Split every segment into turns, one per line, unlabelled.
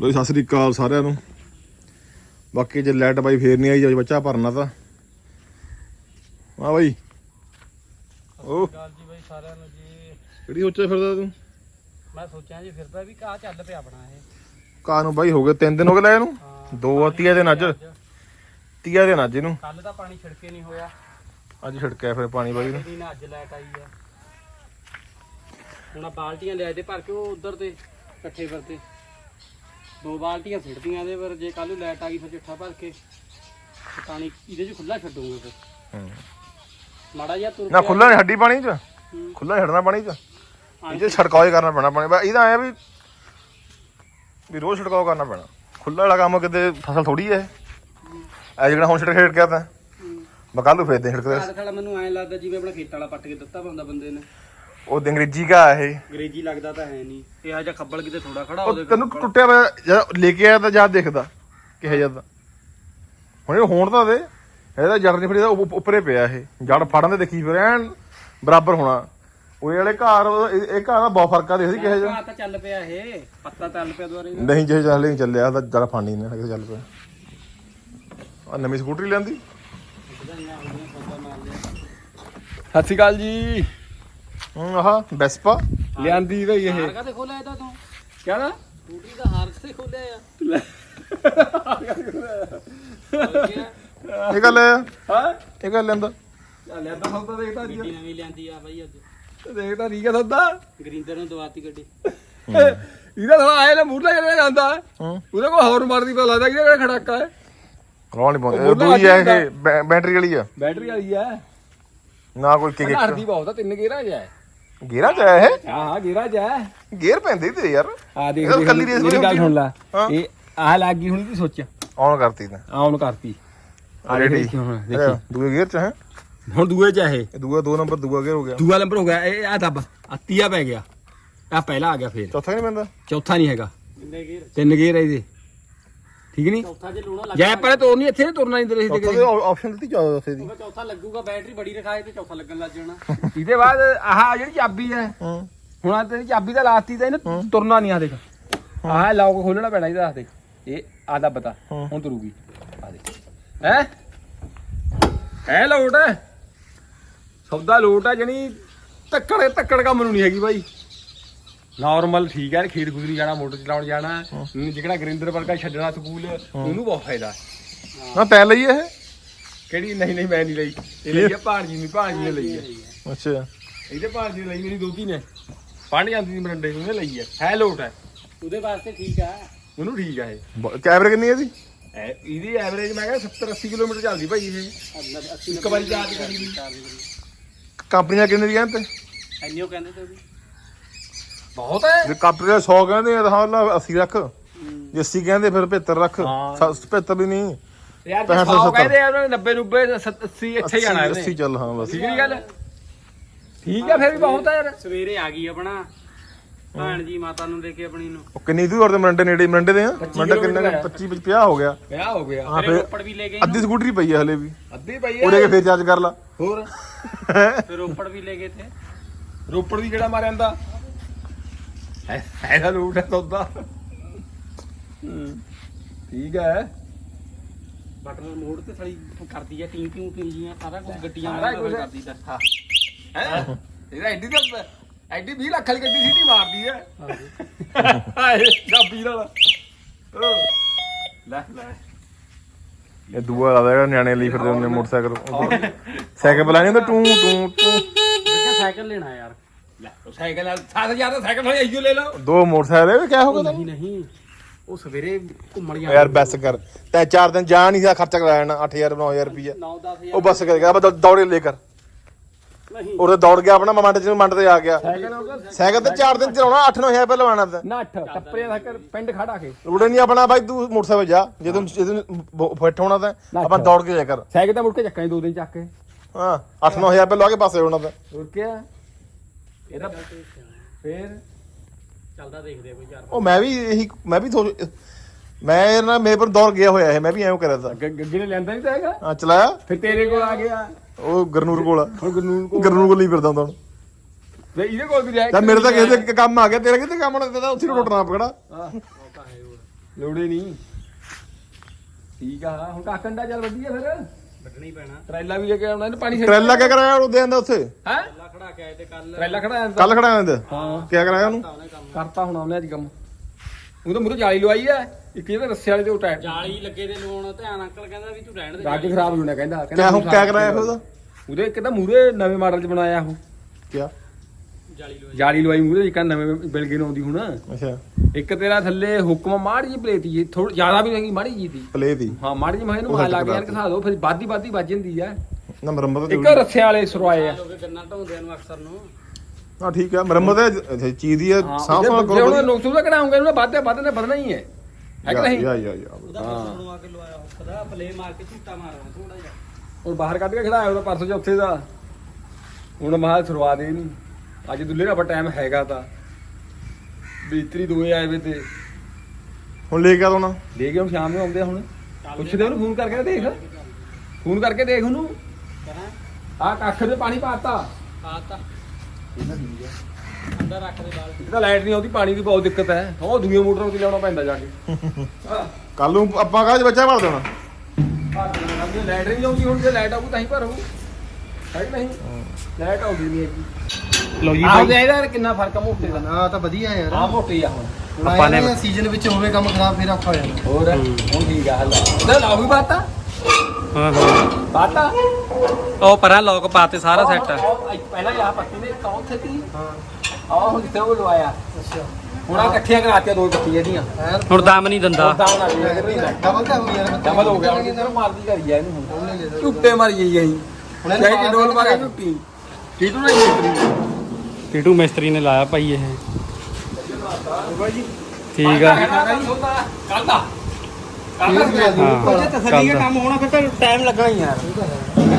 ਲੋ ਸਤਿ ਸ੍ਰੀ ਅਕਾਲ ਸਾਰਿਆਂ ਨੂੰ। ਬਾਕੀ ਜੇ ਲਾਈਟ ਬਾਈ ਫੇਰ ਨਹੀਂ ਆਈ ਜੇ ਬੱਚਾ ਭਰਨਾ ਤਾਂ। ਹਾਂ ਬਾਈ। ਉਹ
ਗੱਲ ਜੀ ਬਾਈ ਸਾਰਿਆਂ ਨੂੰ ਜੀ।
ਕਿਹੜੀ ਸੋਚਿਆ ਫਿਰਦਾ ਤੂੰ?
ਮੈਂ ਸੋਚਿਆ ਜੀ ਫਿਰਦਾ ਵੀ ਕਾ ਚੱਲ ਪਿਆ ਆਪਣਾ ਇਹ।
ਕਾਰ ਨੂੰ ਬਾਈ ਹੋ ਗਏ ਤਿੰਨ ਦਿਨ ਹੋ ਗਏ ਲੈ ਇਹਨੂੰ ਦੋ ਆ ਤੀਆ ਦਿਨ ਅੱਜ। ਤੀਆ ਦਿਨ ਅੱਜ ਇਹਨੂੰ।
ਕੱਲ ਤਾਂ ਪਾਣੀ ਛਿੜਕੇ ਨਹੀਂ ਹੋਇਆ।
ਅੱਜ ਛਿੜਕਿਆ ਫਿਰ ਪਾਣੀ ਬਾਈ ਨੂੰ।
ਅੱਜ ਲਾਈਟ ਆਈ ਆ। ਹੁਣ ਬਾਲਟੀਆਂ ਲਿਆਏ ਤੇ ਭਰ ਕੇ ਉਹ ਉਧਰ ਤੇ ਇਕੱਠੇ ਵਰਤੇ ਦੋ ਬਾਲਟੀਆਂ ਸਿੱਟਦੀਆਂ ਦੇ ਪਰ ਜੇ ਕੱਲ ਨੂੰ ਲਾਈਟ ਆ ਗਈ ਫਿਰ ਚਿੱਠਾ ਭਰ ਕੇ ਤੇ ਪਾਣੀ ਇਹਦੇ 'ਚ ਖੁੱਲਾ ਛੱਡੂਗੇ ਫਿਰ।
ਹੂੰ।
ਮਾੜਾ ਜਿਹਾ ਤੁਰ
ਨਾ। ਖੁੱਲਾ ਨੀ ਹੱਡੀ ਪਾਣੀ ਚ। ਖੁੱਲਾ ਛੱਡਣਾ ਪਾਣੀ ਚ? ਇਹ ਜੇ ਛੜਕਾਓ ਹੀ ਕਰਨਾ ਪੈਣਾ ਪਾਣੀ ਇਹਦਾ ਆਇਆ ਵੀ ਵੀ ਰੋਜ਼ ਛੜਕਾਓ ਕਰਨਾ ਪੈਣਾ। ਖੁੱਲਾ ਵਾਲਾ ਕੰਮ ਕਿਤੇ ਫਸਲ ਥੋੜੀ ਹੈ। ਐ ਜਿਹੜਾ ਹੁਣ ਛਿੜਕ ਛਿੜਕ ਗਿਆ ਤਾਂ। ਮੈਂ ਕੱਲ ਨੂੰ ਫੇਰ ਦੇ ਛਿੜਕਦਾ।
ਆਹ ਖੜਾ ਮੈਨੂੰ ਐਂ ਲੱਗਦਾ ਜਿਵੇਂ ਆਪਣਾ ਖੇਤ ਵਾਲਾ ਪੱਟ ਕੇ ਦਿੱਤਾ ਹੁੰਦਾ ਬੰਦੇ ਨੇ।
ਉਹ ਅੰਗਰੇਜ਼ੀ ਕਾ ਇਹ।
ਅੰਗਰੇਜ਼ੀ ਲੱਗਦਾ ਤਾਂ ਹੈ ਨਹੀਂ। ਇਹ ਆ ਜਾ ਖੱਬਲ ਕਿਤੇ ਥੋੜਾ ਖੜਾ
ਉਹ
ਉਹਦੇ
ਤੈਨੂੰ ਟੁੱਟਿਆ ਹੋਇਆ ਜਦ ਲੈ ਕੇ ਆਇਆ ਤਾਂ ਜਦ ਦੇਖਦਾ ਕਿਹੋ ਜਿਹਾ ਦਾ। ਹੁਣ ਇਹ ਹੋਣ ਤਾਂ ਦੇ। ਇਹਦਾ ਜੜ ਨਹੀਂ ਫੜੀ ਉਪ- ਉੱਪਰੇ ਪਿਆ ਇਹ। ਜੜ ਫੜਨ ਦੇ ਦੇਖੀ ਫਿਰ ਐਨ ਬਰਾਬਰ ਹੋਣਾ। ਉਹ ਵਾਲੇ ਘਰ ਇਹ ਇਹ ਘਰ ਦਾ ਬਹੁਤ ਫ਼ਰਕ ਆ ਦੇਖਦੀ ਕਿਹੋ ਜਿਹਾ।
ਆਹ ਤਾਂ ਚੱਲ ਪਿਆ ਇਹ। ਪੱਤਾ ਚੱਲ ਪਿਆ ਦੁਆਰੇ ਦਾ
ਨਹੀਂ ਜੇ ਚੱਲ ਨਹੀਂ ਚੱਲਿਆ ਤਾਂ ਜੜ ਫਾਂਡੀ ਨੇ ਕਿਤੇ ਚੱਲ ਪਿਆ। ਆ ਨਵੀਂ ਸਕੂਟਰੀ ਲੈਂਦੀ
ਪੱਤਾ
ਸਤਿ ਸ਼੍ਰੀ ਅਕਾਲ ਜੀ।
ਹੂੰ ਆਹ ਵੈਸਪਾ।
ਲਿਆਂਦੀ ਬਈ ਇਹ।
ਹਾਰ ਕਾਤੇ ਖੋਲਿਆ ਇਹਦਾ ਤੂੰ?
ਕਿਆ ਨਾ?
ਸਕੂਟਰੀ ਦਾ ਹਾਰ ਕਿਤੇ ਖੋਲਿਆ ਆ? ਹੋਰ ਕੀ ਆ?
ਇਹ ਗੱਲ ਹੈ।
ਹਾਂ?
ਇਹ ਗੱਲ ਲੈਂਦਾ।
ਲਿਆਂਦਾ ਸੌਦਾ ਦੇਖਦਾ ਜੀ
ਗੱਡੀ ਨਵੀਂ ਲਿਆਂਦੀ ਆ ਬਾਈ ਅੱਜ।
ਦੇਖਦਾ ਠੀਕ ਹੈ ਸੌਦਾ।
ਗਰਿੰਦਰ ਨੂੰ ਦਵਾਤੀ ਗੱਡੀ।
ਇਹਦਾ ਥੋੜਾ ਆਏ ਨਾ ਮੂਰਲਾ ਜਿਹੜਾ ਜਾਂਦਾ? ਉਹਦੇ ਕੋਲ ਹੌਰਨ ਮਾਰਦੀ ਪਤਾ ਲੱਗਦਾ ਕਿ ਕਿਹੜਾ ਖੜਾਕਾ ਹੈ।
ਰੌਣ ਨਹੀਂ ਪਾਉਂਦੇ? ਦੂਜੀ ਹੈ ਇਹ ਬੈਟਰੀ ਵਾਲੀ ਆ।
ਬੈਟਰੀ ਵਾਲੀ ਹੈ
ਨਾ ਕੋਈ ਕਿਕ
ਹੜਦੀ ਬਹੁਤ ਆ ਤਿੰਨ ਗੇਰਾਂ ਚ ਹੈ।
ਗੇਰਾ ਚ ਆਇਆ ਇਹ?
ਹਾਂ ਹਾਂ ਗੇਰਾਂ ਹੈ
ਗੇਅਰ ਪੈਂਦੇ ਤੇ ਯਾਰ।
ਆ ਦੇਖ ਦੇਖ
ਕੱਲੀ ਰੇਸ
ਮੇਰੀ ਗੱਲ ਸੁਣ ਲੈ।
ਹਾਂ।
ਇਹ ਆਹ ਲੱਗ ਗਈ ਹੁਣ ਦੀ ਸੋਚ।
ਆਨ ਕਰਤੀ ਤਾਂ।
ਆਉਣ ਕਰਤੀ। ਆ
ਰੈਡੀ
ਦੇਖੀ ਹੁਣ ਦੇਖੀ।
ਦੂਏ ਗੇਅਰ ਚ ਹੈ?
ਹੁਣ ਦੂਏ ਚ ਹੈ
ਦੂਆ ਦੋ ਨੰਬਰ ਦੂਆ ਗੇਅਰ ਹੋ ਗਿਆ।
ਦੂਆ ਨੰਬਰ ਹੋ ਗਿਆ। ਇਹ ਆ ਦੱਬ। ਆ ਤੀਆ ਪੈ ਗਿਆ। ਆ ਪਹਿਲਾ ਆ ਗਿਆ ਫੇਰ।
ਚੌਥਾ ਨਹੀਂ ਪੈਂਦਾ?
ਚੌਥਾ ਨਹੀਂ ਹੈਗਾ।
ਕਿੰਨੇ ਗੇਰ?
ਤਿੰਨ ਗੇਰ ਆ ਇਹਦੇ। ਠੀਕ ਨਹੀਂ?
ਚੌਥਾ ਜੇ ਲੋਣਾ ਲੱਗ
ਜੈ ਪਹਿਲੇ ਤੋਰਨੀ ਇੱਥੇ ਨੀ ਤੁਰਨਾ ਇੰਦਰ ਇਸ
ਚੌਥਾ ਦੇ ਆਪਸ਼ਨ ਦਿੱਤੀ ਚੌਥੇ ਦੀ।
ਉਹ ਚੌਥਾ ਲੱਗੂਗਾ ਬੈਟਰੀ ਬੜੀ ਰਖਾਏ ਤੇ ਚੌਥਾ ਲੱਗਣ ਲੱਗ ਜਾਣਾ।
ਇਹਦੇ ਬਾਅਦ ਆਹ ਜਿਹੜੀ ਚਾਬੀ ਹੈ
ਹੂੰ।
ਹੁਣ ਆ ਤੇਰੀ ਚਾਬੀ ਤਾਂ ਲਾਤੀ ਤਾਂ ਇਹਨੇ ਤੁਰਨਾ ਨਹੀਂ ਆ ਦੇਖ। ਆਹ ਲੌਕ ਖੋਲਣਾ ਪੈਣਾ ਇਹਦਾ ਦੇਖ। ਇਹ ਆਦਾ ਬਤਾ
ਹੂੰ।
ਹੁਣ ਤੁਰੂਗੀ। ਆ ਦੇਖ। ਹੈ? ਹੈ ਲੋਟ ਹੈ। ਸੌਦਾ ਲੋਟ ਹੈ ਜਣੀ ਧੱਕੜ ਧੱਕੜ ਕੰਮ ਨੂੰ ਨਹੀਂ ਹੈਗੀ ਬਾਈ। ਨਾਰਮਲ ਠੀਕ ਹੈ ਖੇਤ ਗੁਜ਼ਰੀ ਜਾਣਾ ਮੋਟਰ ਚਲਾਉਣ ਜਾਣਾ ਜਿਹੜਾ ਗਰਿੰਦਰ ਵਰਗਾ ਛੱਡਣਾ ਸਕੂਲ ਉਹਨੂੰ ਬਹੁਤ ਫਾਇਦਾ।
ਨਾ ਤੈ ਲਈ ਇਹ?
ਕਿਹੜੀ? ਨਹੀਂ ਨਹੀਂ ਮੈਂ ਨਹੀਂ ਲਈ। ਇਹ ਲਈ ਹੈ ਭਾਣਜੀ ਨਹੀਂ ਭਾਣਜੀ ਨੇ ਲਈ ਹੈ
ਅੱਛਾ।
ਇਹਦੇ ਭਾਣਜੀ ਨੇ ਲਈ ਮੇਰੀ ਦੋਤੀ ਨੇ। ਪੜ੍ਹ ਜਾਂਦੀ ਸੀ ਮਰੰਡੇ ਨੂੰ ਉਹਨੇ ਲਈ ਹੈ ਹੈ ਲੋਟ ਹੈ।
ਉਹਦੇ ਵਾਸਤੇ ਠੀਕ ਆ।
ਉਹਨੂੰ ਠੀਕ ਹੈ ਇਹ।
ਕੈਮਰੇ ਕਿੰਨੀ ਹੈ ਇਹਦੀ?
ਇਹਦੀ ਐਵਰੇਜ ਮੈਂ ਕਹਿੰਦਾ 70 80 ਕਿਲੋਮੀਟਰ ਚੱਲਦੀ ਭਾਈ ਇਹ।
80
ਇੱਕ ਵਾਰੀ ਚਾਰਜ ਕਰੀ ਦੀ।
ਕੰਪਨੀ ਦਾ ਕਿੰਨੇ ਦੀ ਕਹਿੰਦੇ?
ਐਨਿਓ ਕਹਿੰਦੇ ਤੇ ਉਹ ਵੀ
ਬਹੁਤ ਹੈ।
ਜੇ ਕੰਪਨੀ ਦਾ 100 ਕਹਿੰਦੇ ਆ ਤਾਂ ਹਾਂ ਲਾ 80 ਰੱਖ। ਜੇ 80 ਕਹਿੰਦੇ ਫਿਰ 75 ਰੱਖ।
ਹਾਂ।
75 ਵੀ ਨਹੀਂ।
ਯਾਰ ਜੇ
ਸੌ
100
ਸੱਤਰ।
ਕਹਿੰਦੇ ਆ ਉਹਨਾਂ ਨੇ 90 90 80 ਇੱਥੇ ਹੀ ਜਾਣਾ
80
ਇਹਨੇ
ਚੱਲ ਹਾਂ ਬਸ।
ਠੀਕ ਨਹੀਂ ਗੱਲ? ਠੀਕ ਹੈ ਫਿਰ ਵੀ ਬਹੁਤ ਹੈ ਯਾਰ।
ਸਵੇਰੇ ਆ ਗਈ ਆਪਣਾ। ਭੈਣ ਜੀ ਮਾਤਾ ਨੂੰ ਲੈ ਕੇ ਆਪਣੀ ਨੂੰ।
ਉਹ ਕਿੰਨੀ ਦੂਰ ਤੇ ਮਰੰਡੇ ਨੇੜੇ ਮਰੰਡੇ ਦੇ ਆ?
25
ਮਰੰਡਾ ਕਿੰਨਾ
ਕਿਲੋਮੀਟਰ
25 ਵਿੱਚ 50 ਹੋ ਗਿਆ।
ਵਿਆਹ ਹੋ ਗਿਆ।
ਹਾਂ
ਫਿਰ ਰੋਪੜ ਵੀ ਲੈ ਗਈ
ਅੱਧੀ ਸਕੂਟਰੀ ਪਈ ਆ ਹਲੇ ਵੀ।
ਅੱਧੀ ਪਈ
ਉਰੇ
ਹੈ
ਕੇ ਫੇਰ ਚਾਰਜ ਕਰ ਲਾ।
ਹੋਰ?
ਫਿਰ ਰੋਪੜ ਵੀ ਲੈ ਗਏ ਤੇ।
ਰੋਪੜ ਦੀ ਜਿਹੜਾ ਮਾਰਿਆ ਜਾਂਦਾ ਹੈ ਇਹਦਾ ਲੂਟ ਹੈ ਸੌਦਾ। ਹੂੰ। ਠੀਕ ਹੈ।
ਬਟਨ ਮੋੜ ਤੇ ਥੜੀ ਕਰਦੀ ਆ ਟੀਂ ਟੀਂ ਟੀਂ ਜੀਆਂ ਸਾਰਾ ਕੁਝ ਗੱਡੀਆਂ
ਸਾਰਾ।
ਕਰਦੀ ਤਾਂ
ਹਾਂ। ਹੈ? ਇਹਦਾ ਐਡੀ ਤਾਂ ਐਡੀ 20 ਲੱਖ ਵਾਲੀ ਗੱਡੀ ਸੀਟੀ ਮਾਰਦੀ ਹੈ। ਹਾਏ ਚਾਬੀ ਨਾਲ। ਲੈ ਲੈ।
ਇਹ ਦੂਆ ਲਾ ਦੇਗਾ ਨਿਆਣੇ ਲਈ ਫਿਰਦੇ ਹੁੰਦੇ ਮੋਟਰਸਾਈਕਲ। ਸਾਈਕਲ ਬਲਾ ਨਹੀਂ ਹੁੰਦਾ ਟੂ ਟੂ ਟੂ।
ਸਾਈਕਲ ਲੈਣਾ ਯਾਰ।
ਲੈ ਉਹ ਸਾਈਕਲ ਨਾਲ 7000 ਦਾ ਸਾਈਕਲ ਹੋਇਆ ਆਈਓ ਲੈ ਲਓ।
ਦੋ ਮੋਟਰਸਾਈਕਲ ਇਹ ਕਿਆ ਹੋ ਗਿਆ
ਨਹੀਂ ਨਹੀਂ ਉਹ ਸਵੇਰੇ ਘੁੰਮਣ?
ਯਾਰ ਬੱਸ ਕਰ ਤੈ ਚਾਰ ਦਿਨ ਜਾ ਨਹੀਂ ਸੀ ਖਰਚਾ ਕਰਾਇਆ ਜਾਣਾ 8000 9000 ਰੁਪਈਆ।
9 10000
ਉਹ ਬੱਸ ਕਰ ਗਿਆ ਬਸ ਦੌੜੇ ਲੈ ਕਰ।
ਨਹੀਂ।
ਉਹਦੇ ਦੌੜ ਗਿਆ ਆਪਣਾ ਮੰਡ ਚ ਮੰਡ ਤੇ ਆ ਗਿਆ।
ਸਾਈਕਲ
ਤੇ ਚਾਰ ਦਿਨ ਚਲਾਉਣਾ 8 9000 ਰੁਪਏ ਲਵਾਉਣਾ ਤੇ
ਨਾ ਅੱਠ ਟੱਪਰੇ ਦਾ ਕਰ ਪਿੰਡ ਖੜਾ ਕੇ।
ਰੂੜੇ ਨਹੀਂ ਆਪਣਾ ਬਾਈ ਤੂੰ ਮੋਟਰਸਾਈਕਲ ਜਾ ਜੇ ਤੂੰ ਜੇ ਤੂੰ ਫਿੱਟ ਹੋਣਾ ਤਾਂ ਆਪਾਂ। ਦੌੜ ਕੇ ਜਾਇਆ ਕਰ।
ਸਾਈਕਲ ਤਾਂ ਮੁੜ ਕੇ ਚੱਕਾਂ ਦੋ ਦਿਨ ਚੱਕ ਕੇ।
ਹਾਂ 8 9000 ਰੁਪਏ ਲਵਾ ਕੇ ਪਾਸੇ ਹੋਣਾ ਤਾਂ।
ਹੋਰ ਕੀ ਆ ਇਹਦਾ ਫੇਰ
ਚੱਲਦਾ ਦੇਖਦੇ ਆ ਕੋਈ ਯਾਰ।
ਉਹ ਮੈਂ ਵੀ ਇਹੀ ਮੈਂ ਵੀ ਥੋੜ੍ਹ- ਮੈਂ ਇਹ ਨਾ ਮੇਰੇ ਪਰ ਦੌੜ ਗਿਆ ਹੋਇਆ ਇਹ ਮੈਂ ਵੀ ਐਂ ਕਰਿਆ ਤਾ।
ਗ- ਗੱਗੇ ਨੇ ਲੈਂਦਾ ਨਹੀਂ ਤਾਂ ਹੈਗਾ।
ਹਾਂ ਚਲਾਇਆ?
ਫਿਰ ਤੇਰੇ ਕੋਲ ਆ ਗਿਆ।
ਉਹ ਗਰਨੂਰ ਕੋਲ ਆ।
ਹੁਣ ਗਨੂਨ ਕੋਲ
ਗਰਨੂਰ ਕੋਲ ਨਹੀਂ ਫਿਰਦਾ ਹੁੰਦਾ ਹੁਣ।
ਤੇ ਇਹਦੇ ਕੋਲ ਵੀ ਰਹਿ
ਤਾਂ ਮੇਰੇ ਤਾਂ ਕਿਸੇ ਦੇ ਕੰਮ ਆ ਗਿਆ ਤੇਰਾ ਕਿਤੇ ਕੰਮ ਹੋਣਾ ਤੇਰਾ ਉੱਥੇ ਹੀ ਟੁੱਟਣਾ ਪਕੜਾ।
ਹੈ ਉਹ
ਲੋੜੇ ਨਹੀਂ। ਠੀਕ ਆ ਹੁਣ ਕਾਕਣ ਦਾ ਚੱਲ ਵਧੀਆ ਫਿਰ।
ਵੱਢਣੀ ਪੈਣਾ।
ਟਰੈਲਾ ਵੀ ਲੈ ਕੇ ਆਉਣਾ ਇਹਨੂੰ ਪਾਣੀ
ਟਰੈਲਾ ਕਿਆ ਕਰਾਇਆ ਉਹ ਦੇ ਆਂਦਾ ਉੱਥੇ?
ਹੈ?
ਲਾ ਖੜਾ ਕੇ ਆਏ ਤੇ ਕੱਲ
ਟਰੈਲਾ ਖੜਾ
ਕੱਲ ਖੜਾ ਆਂਦਾ
ਹਾਂ।
ਕਿਆ ਕਰਾਇਆ ਉਹਨੂੰ?
ਉਹਨੇ ਕੰਮ।
ਕਰਤਾ ਹੁਣ ਉਹਨੇ ਅੱਜ ਕੰਮ। ਉਹ ਤਾਂ ਮੂਰੇ ਜਾਲੀ ਲਵਾਈ ਐ ਇੱਕ ਜਿਹੜੇ ਰੱਸੇ ਵਾਲੇ ਤੇ ਉਹ ਟਾਇਰ
ਜਾਲੀ ਲੱਗੇ ਦੇ ਲੋਨ ਧਿਆਨ ਅੰਕਲ ਕਹਿੰਦਾ ਵੀ ਤੂੰ ਰਹਿਣ ਦੇ।
ਗੱਜ ਖਰਾਬ ਹੋ ਜਾਣਾ ਕਹਿੰਦਾ।
ਕਿਆ ਹੁਣ ਕਿਆ ਕਰਾਇਆ ਫਿਰ ਉਹਦਾ?
ਉਹਦੇ ਇੱਕ ਤਾਂ ਮੂਰੇ ਨਵੇਂ ਮਾਡਲ ਚ ਬਣਾਇਆ ਉਹ।
ਕਿਆ?
ਜਾਲੀ
ਲਵਾਈ। ਮੂਰੇ ਇੱਕ ਨਵੇਂ ਬਿਲਗੇ ਨੂੰ ਆਉਂਦੀ ਹੁਣ।
ਅੱਛਾ।
ਇੱਕ ਤੇਰਾ ਥੱਲੇ ਹੁਕਮ ਮਾੜੀ ਜੀ ਪਲੇਤੀ ਜੀ ਥੋੜੀ ਜ਼ਿਆਦਾ ਵੀ ਨਹੀਂ ਮਾੜੀ ਜੀ ਦੀ।
ਪਲੇ ਦੀ
ਹਾਂ ਮਾੜੀ ਜੀ ਮੈਂ ਇਹਨੂੰ
ਹੱਥ
ਲਾ ਕੇ ਯਾਰ ਘਸਾ ਦੋ ਫਿਰ ਬਾਦੀ ਬਾਦੀ ਵੱਜ ਜਾਂਦੀ ਆ।
ਨਾ ਮੁਰੰਮਤ
ਇੱਕ ਰੱਸੇ ਵਾਲੇ ਸਰਵਾਏ ਆ।
ਲੋਕੇ ਗੰਨਾ ਢੋਂਦੇ ਨੂੰ ਅਕਸਰ ਨੂੰ?
ਹਾਂ ਠੀਕ ਹੈ ਮੁਰੰਮਤ ਹੈ ਚੀਜ਼ ਦੀ ਹੈ ਸਾਫ਼ ਸਾਫ਼
ਜੇ
ਕਰੋ
ਹੁਣ ਲੋਕ ਸੁਦਾ ਕਢਾਉਂਗੇ ਉਹਨੇ ਵੱਧਦੇ ਵੱਧਦੇ ਵਧਣਾ ਹੀ ਹੈ। ਹੈ ਕਿ ਨਹੀਂ?
ਯਾ ਯਾ ਯਾ।
ਉਹਦਾ ਪਰਸੋਂ ਨੂੰ ਆ ਕੇ ਲਵਾਇਆ ਪਤਾ ਪਲੇ ਮਾਰ ਕੇ ਝੂਟਾ ਮਾਰਨਾ ਥੋੜਾ ਜਿਹਾ।
ਹੁਣ ਬਾਹਰ ਕੱਢ ਕੇ ਖੜਾਇਆ ਉਹਦਾ ਪਰਸੋਂ ਚੌਥੇ ਦਾ। ਹੁਣ ਮਹਾ ਸ਼ੁਰੂਆਤ ਦੇ ਇਹਨੂੰ। ਅੱਜ ਦੁੱਲੇ ਦਾ ਟਾਈਮ ਹੈਗਾ ਤਾਂ। ਬੀਤਰੀ ਦੋਏ ਆਏ ਵੇ ਤੇ।
ਹੁਣ ਲੈ ਕੇ ਆ ਦੋਣਾ
ਦੇ ਕੇ ਹੁਣ ਸ਼ਾਮ ਨੂੰ ਆਉਂਦੇ ਆ ਹੁਣ। ਪੁੱਛਦੇ ਉਹਨੂੰ ਫੋਨ ਕਰਕੇ ਦੇਖ। ਫੋਨ ਕਰਕੇ ਦੇਖ ਉਹਨੂੰ। ਆਹ ਕੱਖ ਦੇ ਪਾਣੀ ਪਾਤਾ।
ਆਤਾ ਅੰਦਰ ਰੱਖ ਦੇ ਬਾਲਟੀ।
ਇਹਦਾ ਲਾਈਟ ਨਹੀਂ ਆਉਂਦੀ ਪਾਣੀ ਦੀ ਬਹੁਤ ਦਿੱਕਤ ਹੈ। ਉਹ ਦੂਏ ਮੋਟਰ ਤੇ ਲਿਆਉਣਾ ਪੈਂਦਾ ਜਾ ਕੇ।
ਕੱਲ ਨੂੰ ਆਪਾਂ ਕਾਹ ਚ ਬੱਚਾ ਭਰ ਦੇਣਾ?
ਲਾਈਟ ਨਹੀਂ ਆਉਂਦੀ ਹੁਣ ਜੇ ਲਾਈਟ ਆਊ ਤਾਂ ਹੀ ਭਰੂ। ਹੈ ਕਿ ਨਹੀਂ? ਲਾਈਟ ਆਉਂਦੀ ਨਹੀਂ ਹੈਗੀ।
ਲੋ
ਆਹ ਦੇ ਇਹਦਾ ਕਿੰਨਾ ਫ਼ਰਕ ਆ ਮੋਟੇ ਦਾ?
ਹਾਂ ਤਾਂ ਵਧੀਆ ਯਾਰ।
ਆਹ ਮੋਟੇ ਆ ਹੁਣ।
ਆਪਾਂ ਨੇ ਸੀਜ਼ਨ ਵਿੱਚ ਹੋਵੇ ਕੰਮ ਖਰਾਬ ਫੇਰ ਔਖਾ ਹੋ ਜਾਂਦਾ
ਹੋਰ ਹੁਣ ਠੀਕ ਆ ਹੱਲ ਉਹਦਾ ਲਾਉ ਵੀ ਬਾਤਾ।
ਹਾਂ ਹਾਂ।
ਬਾਤਾ।
ਉਹ ਪਰਾਂ ਲੋਕ ਪਾਤੇ ਸਾਰਾ ਸੈੱਟ
ਪਹਿਲਾਂ ਯਾ ਪੱਤੀ ਨੇ ਕੌਣ ਥੇ ਤੀ।
ਹਾਂ।
ਆਹ ਹੁਣ ਕਿੱਥੇ ਉਹ ਲਵਾਇਆ।
ਅੱਛਾ।
ਹੁਣ ਆ ਇਕੱਠੀਆਂ ਕਰਾਤੀਆਂ ਦੋ ਪੱਤੀਆਂ ਇਹਦੀਆਂ
ਹੁਣ ਦਮ ਨਹੀਂ ਦਿੰਦਾ।
ਆ
ਡਬਲ ਤਾਂ ਹੋ ਯਾਰ
ਡਬਲ ਹੋ ਗਿਆ ਹੁਣ ਕਿੰਨਾ ਮਾਰਦੀ ਕਰੀ ਆ ਇਹਨੂੰ ਹੁਣ। ਝੁੱਟੇ ਮਾਰੀ ਗਈ ਅਸੀਂ।
ਹੁਣ ਇਹਨੂੰ
ਚਾਹੇ ਡੋਲ ਮਾਰੇ ਝੁੱਟੀ। ਕੀ ਤੂੰ ਨਹੀਂ
ਟੀਟੂ ਮਿਸਤਰੀ ਨੇ ਲਾਇਆ ਭਾਈ ਇਹ। ਠੀਕ ਆ।
ਕੱਲ ਦਾ
ਫੇਰ ਵੀ ਆ
ਹਾਂ।
ਦੂਰ
ਤਸੱਲੀ ਦਾ ਕੰਮ
ਹੋਣਾ ਫਿਰ ਟਾਈਮ ਲੱਗਣਾ ਹੀ ਯਾਰ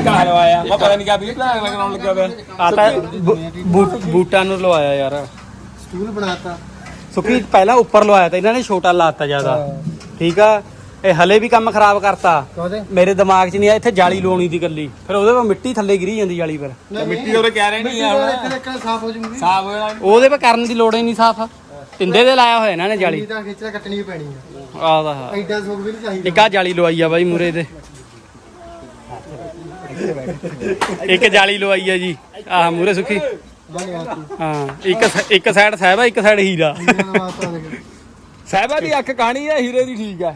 ਕਾ ਲਵਾਇਆ ਮੈਂ ਪਤਾ ਨਹੀਂ ਕਾ ਵੀ ਪਲਾਨ ਲਗਾਉਣ ਲੱਗਿਆ ਵੇ
ਆ ਤਾਂ ਬੂ- ਬੂਟਾਂ ਨੂੰ ਲਵਾਇਆ ਯਾਰ।
ਸਟੂਲ ਬਣਾਤਾ।
ਸੁੱਕੀ ਪਹਿਲਾਂ ਉੱਪਰ ਲਵਾਇਆ ਤਾਂ ਇਹਨਾਂ ਨੇ ਛੋਟਾ ਲਾਤਾ ਜ਼ਿਆਦਾ। ਠੀਕ ਆ। ਇਹ ਹਲੇ ਵੀ ਕੰਮ ਖਰਾਬ ਕਰਤਾ।
ਕਾਹਦੇ?
ਮੇਰੇ ਦਿਮਾਗ 'ਚ ਨਹੀਂ ਆ ਇੱਥੇ ਜਾਲੀ ਲਾਉਣੀ ਦੀ ਗੱਲੀ ਫਿਰ ਉਹਦੇ 'ਤੇ ਮਿੱਟੀ ਥੱਲੇ ਗਿਰੀ ਜਾਂਦੀ ਜਾਲੀ ਪਰ
ਮਿੱਟੀ ਉਹਦੇ ਕਹਿ ਰਹੇ ਨਹੀਂ ਆ
ਇੱਥੇ ਇੱਕ ਸਾਫ਼ ਹੋ ਜੂਗੀ।
ਸਾਫ਼ ਹੋਇਆ
ਉਹਦੇ 'ਤੇ ਕਰਨ ਦੀ ਲੋੜ ਹੀ ਨਹੀਂ ਸਾਫ਼। ਤਿੰਦੇ ਦੇ ਲਾਇਆ ਹੋਇਆ ਇਹਨਾਂ ਨੇ ਜਾਲੀ।
ਤਾਂ ਖਿੱਚਣਾ ਕੱਟਣੀ ਹੀ ਪੈਣੀ ਆ।
ਆਹ ਦਾ
ਐਡਾ ਸੁੱਕ ਵੀ ਨਹੀਂ ਚਾਹੀਦਾ।
ਇੱਕ ਆ ਜਾਲੀ ਲਵਾਈ ਆ ਬਾਈ ਮੂਰੇ ਤੇ। ਇੱਕ ਜਾਲੀ ਲਵਾਈ ਆ ਜੀ। ਆਹ ਮੂਰੇ
ਤੀ
ਹਾਂ ਇੱਕ ਇੱਕ ਸਾਈਡ ਸਾਹਿਬਾ ਇੱਕ ਸਾਈਡ ਹੀਰਾ
ਇਹਨਾਂ ਦਾ ਵਾਸਤਾ ਦੇਖ
ਸਹਿਬਾ ਦੀ ਅੱਖ ਕਾਣੀ ਆ ਹੀਰੇ ਦੀ ਠੀਕ ਆ।